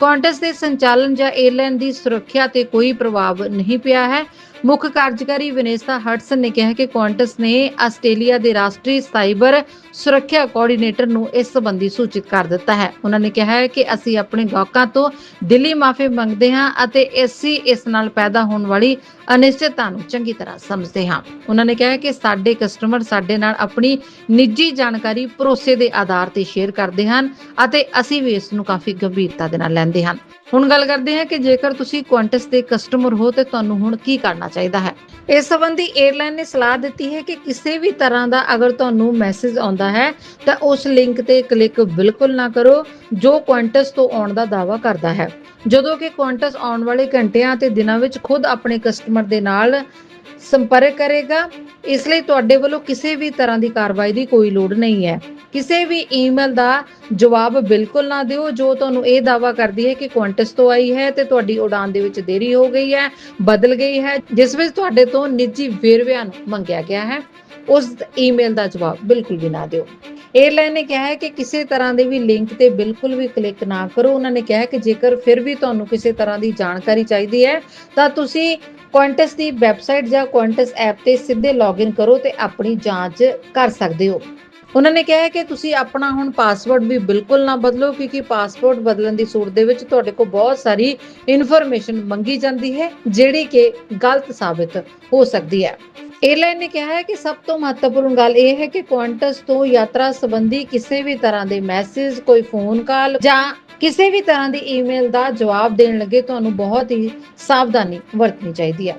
A: ਕੌਂਟਸ ਦੇ ਸੰਚਾਲਨ ਜਾਂ 에ਅਰਲਾਈਨ ਦੀ ਸੁਰੱਖਿਆ ਤੇ ਕੋਈ ਪ੍ਰਭਾਵ ਨਹੀਂ ਪਿਆ ਹੈ। ਮੁੱਖ ਕਾਰਜਕਾਰੀ ਵਿਨੇਸਾ ਹਟਸਨ ਨੇ ਕਿਹਾ ਕਿ ਕੁਆਂਟਸ ਨੇ ਆਸਟ੍ਰੇਲੀਆ ਦੇ ਰਾਸ਼ਟਰੀ ਸਾਈਬਰ ਸੁਰੱਖਿਆ ਕੋਆਰਡੀਨੇਟਰ ਨੂੰ ਇਸ ਸੰਬੰਧੀ ਸੂਚਿਤ ਕਰ ਦਿੱਤਾ ਹੈ। ਉਹਨਾਂ ਨੇ ਕਿਹਾ ਹੈ ਕਿ ਅਸੀਂ ਆਪਣੇ ਗਾਹਕਾਂ ਤੋਂ ਦਿੱਲੀ ਮਾਫੀ ਮੰਗਦੇ ਹਾਂ ਅਤੇ ਅਸੀਂ ਇਸ ਨਾਲ ਪੈਦਾ ਹੋਣ ਵਾਲੀ ਅਨਿਸ਼ਚਿਤਤਾ ਨੂੰ ਚੰਗੀ ਤਰ੍ਹਾਂ ਸਮਝਦੇ ਹਾਂ। ਉਹਨਾਂ ਨੇ ਕਿਹਾ ਕਿ ਸਾਡੇ ਕਸਟਮਰ ਸਾਡੇ ਨਾਲ ਆਪਣੀ ਨਿੱਜੀ ਜਾਣਕਾਰੀ ਭਰੋਸੇ ਦੇ ਆਧਾਰ ਤੇ ਸ਼ੇਅਰ ਕਰਦੇ ਹਨ ਅਤੇ ਅਸੀਂ ਵੀ ਇਸ ਨੂੰ ਕਾਫੀ ਗੰਭੀਰਤਾ ਦੇ ਨਾਲ ਲੈਂਦੇ ਹਾਂ। ਹੁਣ ਗੱਲ ਕਰਦੇ ਹਾਂ ਕਿ ਜੇਕਰ ਤੁਸੀਂ ਕੁਆਂਟਸ ਦੇ ਕਸਟਮਰ ਹੋ ਤੇ ਤੁਹਾਨੂੰ ਹੁਣ ਕੀ ਕਰਨਾ ਚਾਹੀਦਾ ਹੈ? ਇਸ ਸੰਬੰਧੀ 에ਅਰਲਾਈਨ ਨੇ ਸਲਾਹ ਦਿੱਤੀ ਹੈ ਕਿ ਕਿਸੇ ਵੀ ਤਰ੍ਹਾਂ ਦਾ ਅਗਰ ਤੁਹਾਨੂੰ ਮੈਸੇਜ ਆਉਂਦਾ ਹੈ ਤਾਂ ਉਸ ਲਿੰਕ ਤੇ ਕਲਿੱਕ ਬਿਲਕੁਲ ਨਾ ਕਰੋ ਜੋ ਕੁਆਂਟਸ ਤੋਂ ਆਉਣ ਦਾ ਦਾਅਵਾ ਕਰਦਾ ਹੈ। ਜਦੋਂ ਕਿ ਕੁਆਂਟਸ ਆਉਣ ਵਾਲੇ ਘੰਟਿਆਂ ਅਤੇ ਦਿਨਾਂ ਵਿੱਚ ਖੁਦ ਆਪਣੇ ਕਸਟਮਰ ਦੇ ਨਾਲ ਸੰਪਰਕ ਕਰੇਗਾ। ਇਸ ਲਈ ਤੁਹਾਡੇ ਵੱਲੋਂ ਕਿਸੇ ਵੀ ਤਰ੍ਹਾਂ ਦੀ ਕਾਰਵਾਈ ਦੀ ਕੋਈ ਲੋੜ ਨਹੀਂ ਹੈ। ਕਿਸੇ ਵੀ ਈਮੇਲ ਦਾ ਜਵਾਬ ਬਿਲਕੁਲ ਨਾ ਦਿਓ, ਜੋ ਤੁਹਾਨੂੰ ਇਹ ਦਾਵਾ ਕਰਦੀ ਹੈ ਕਿ ਕੁਆਂਟਸ ਤੋਂ ਆਈ ਹੈ ਤੇ ਤੁਹਾਡੀ ਉਡਾਨ ਦੇ ਵਿੱਚ ਦੇਰੀ ਹੋ ਗਈ ਹੈ, ਬਦਲ ਗਈ ਹੈ, ਜਿਸ ਵਿੱਚ ਤੁਹਾਡੇ ਤੋਂ ਨਿੱਜੀ ਵੇਰਵਿਆਂ ਨੂੰ ਮੰਗਿਆ ਗਿਆ ਹੈ। ਉਸ ਈਮੇਲ ਦਾ ਜਵਾਬ ਬਿਲਕੁਲ ਵੀ ਨਾ ਦਿਓ। ਏਅਰਲਾਈਨ ਨੇ ਕਿਹਾ ਹੈ ਕਿ ਕਿਸੇ ਤਰ੍ਹਾਂ ਦੇ ਵੀ ਲਿੰਕ ਤੇ ਬਿਲਕੁਲ ਵੀ ਕਲਿੱਕ ਨਾ ਕਰੋ। ਉਹਨਾਂ ਨੇ ਕਿਹਾ ਕਿ ਜੇਕਰ ਫਿਰ ਵੀ ਤੁਹਾਨੂੰ ਕਿਸੇ ਤਰ੍ਹਾਂ ਦੀ ਜਾਣਕਾਰੀ ਚਾਹੀਦੀ ਹੈ, ਤਾਂ ਤੁਸੀਂ ਕੁਆਂਟਸ ਦੀ ਵੈਬਸਾਈਟ ਜਾਂ ਕੁਆਂਟਸ ਐਪ ਤੇ ਸਿੱਧੇ ਲੌਗਇਨ ਕਰੋ ਤੇ ਆਪਣੀ ਜਾਂਚ ਕਰ ਸਕਦੇ ਹੋ। ਉਹਨਾਂ ਨੇ ਕਿਹਾ ਕਿ ਤੁਸੀਂ ਆਪਣਾ ਹੁਣ ਪਾਸਵਰਡ ਵੀ ਬਿਲਕੁਲ ਨਾ ਬਦਲੋ, ਕਿਉਂਕਿ ਪਾਸਵਰਡ ਬਦਲਣ ਦੀ ਸੂਰਤ ਦੇ ਵਿੱਚ ਤੁਹਾਡੇ ਕੋਲ ਬਹੁਤ ਸਾਰੀ ਇਨਫੋਰਮੇਸ਼ਨ ਮੰਗੀ ਜਾਂਦੀ ਹੈ, ਜਿਹੜੀ ਕਿ ਗਲਤ ਸਾਬਿਤ ਹੋ ਸਕਦੀ ਹੈ। ਏਅਰਲਾਈਨ ਨੇ ਕਿਹਾ ਹੈ ਕਿ ਸਭ ਤੋਂ ਮਹੱਤਵਪੂਰਨ ਗੱਲ ਇਹ ਹੈ ਕਿ ਕੁਆਂਟਸ ਤੋਂ ਯਾਤਰਾ ਸੰਬੰਧੀ ਕਿਸੇ ਵੀ ਤਰ੍ਹਾਂ ਦੇ ਮੈਸੇਜ ਕੋਈ ਫੋਨ ਕਾਲ ਜਾਂ ਕਿਸੇ ਵੀ ਤਰ੍ਹਾਂ ਦੀ ਈਮੇਲ ਦਾ ਜਵਾਬ ਦੇਣ ਲੱਗੇ ਤੁਹਾਨੂੰ ਬਹੁਤ ਹੀ ਸਾਵਧਾਨੀ ਵਰਤਣੀ ਚਾਹੀਦੀ ਹੈ।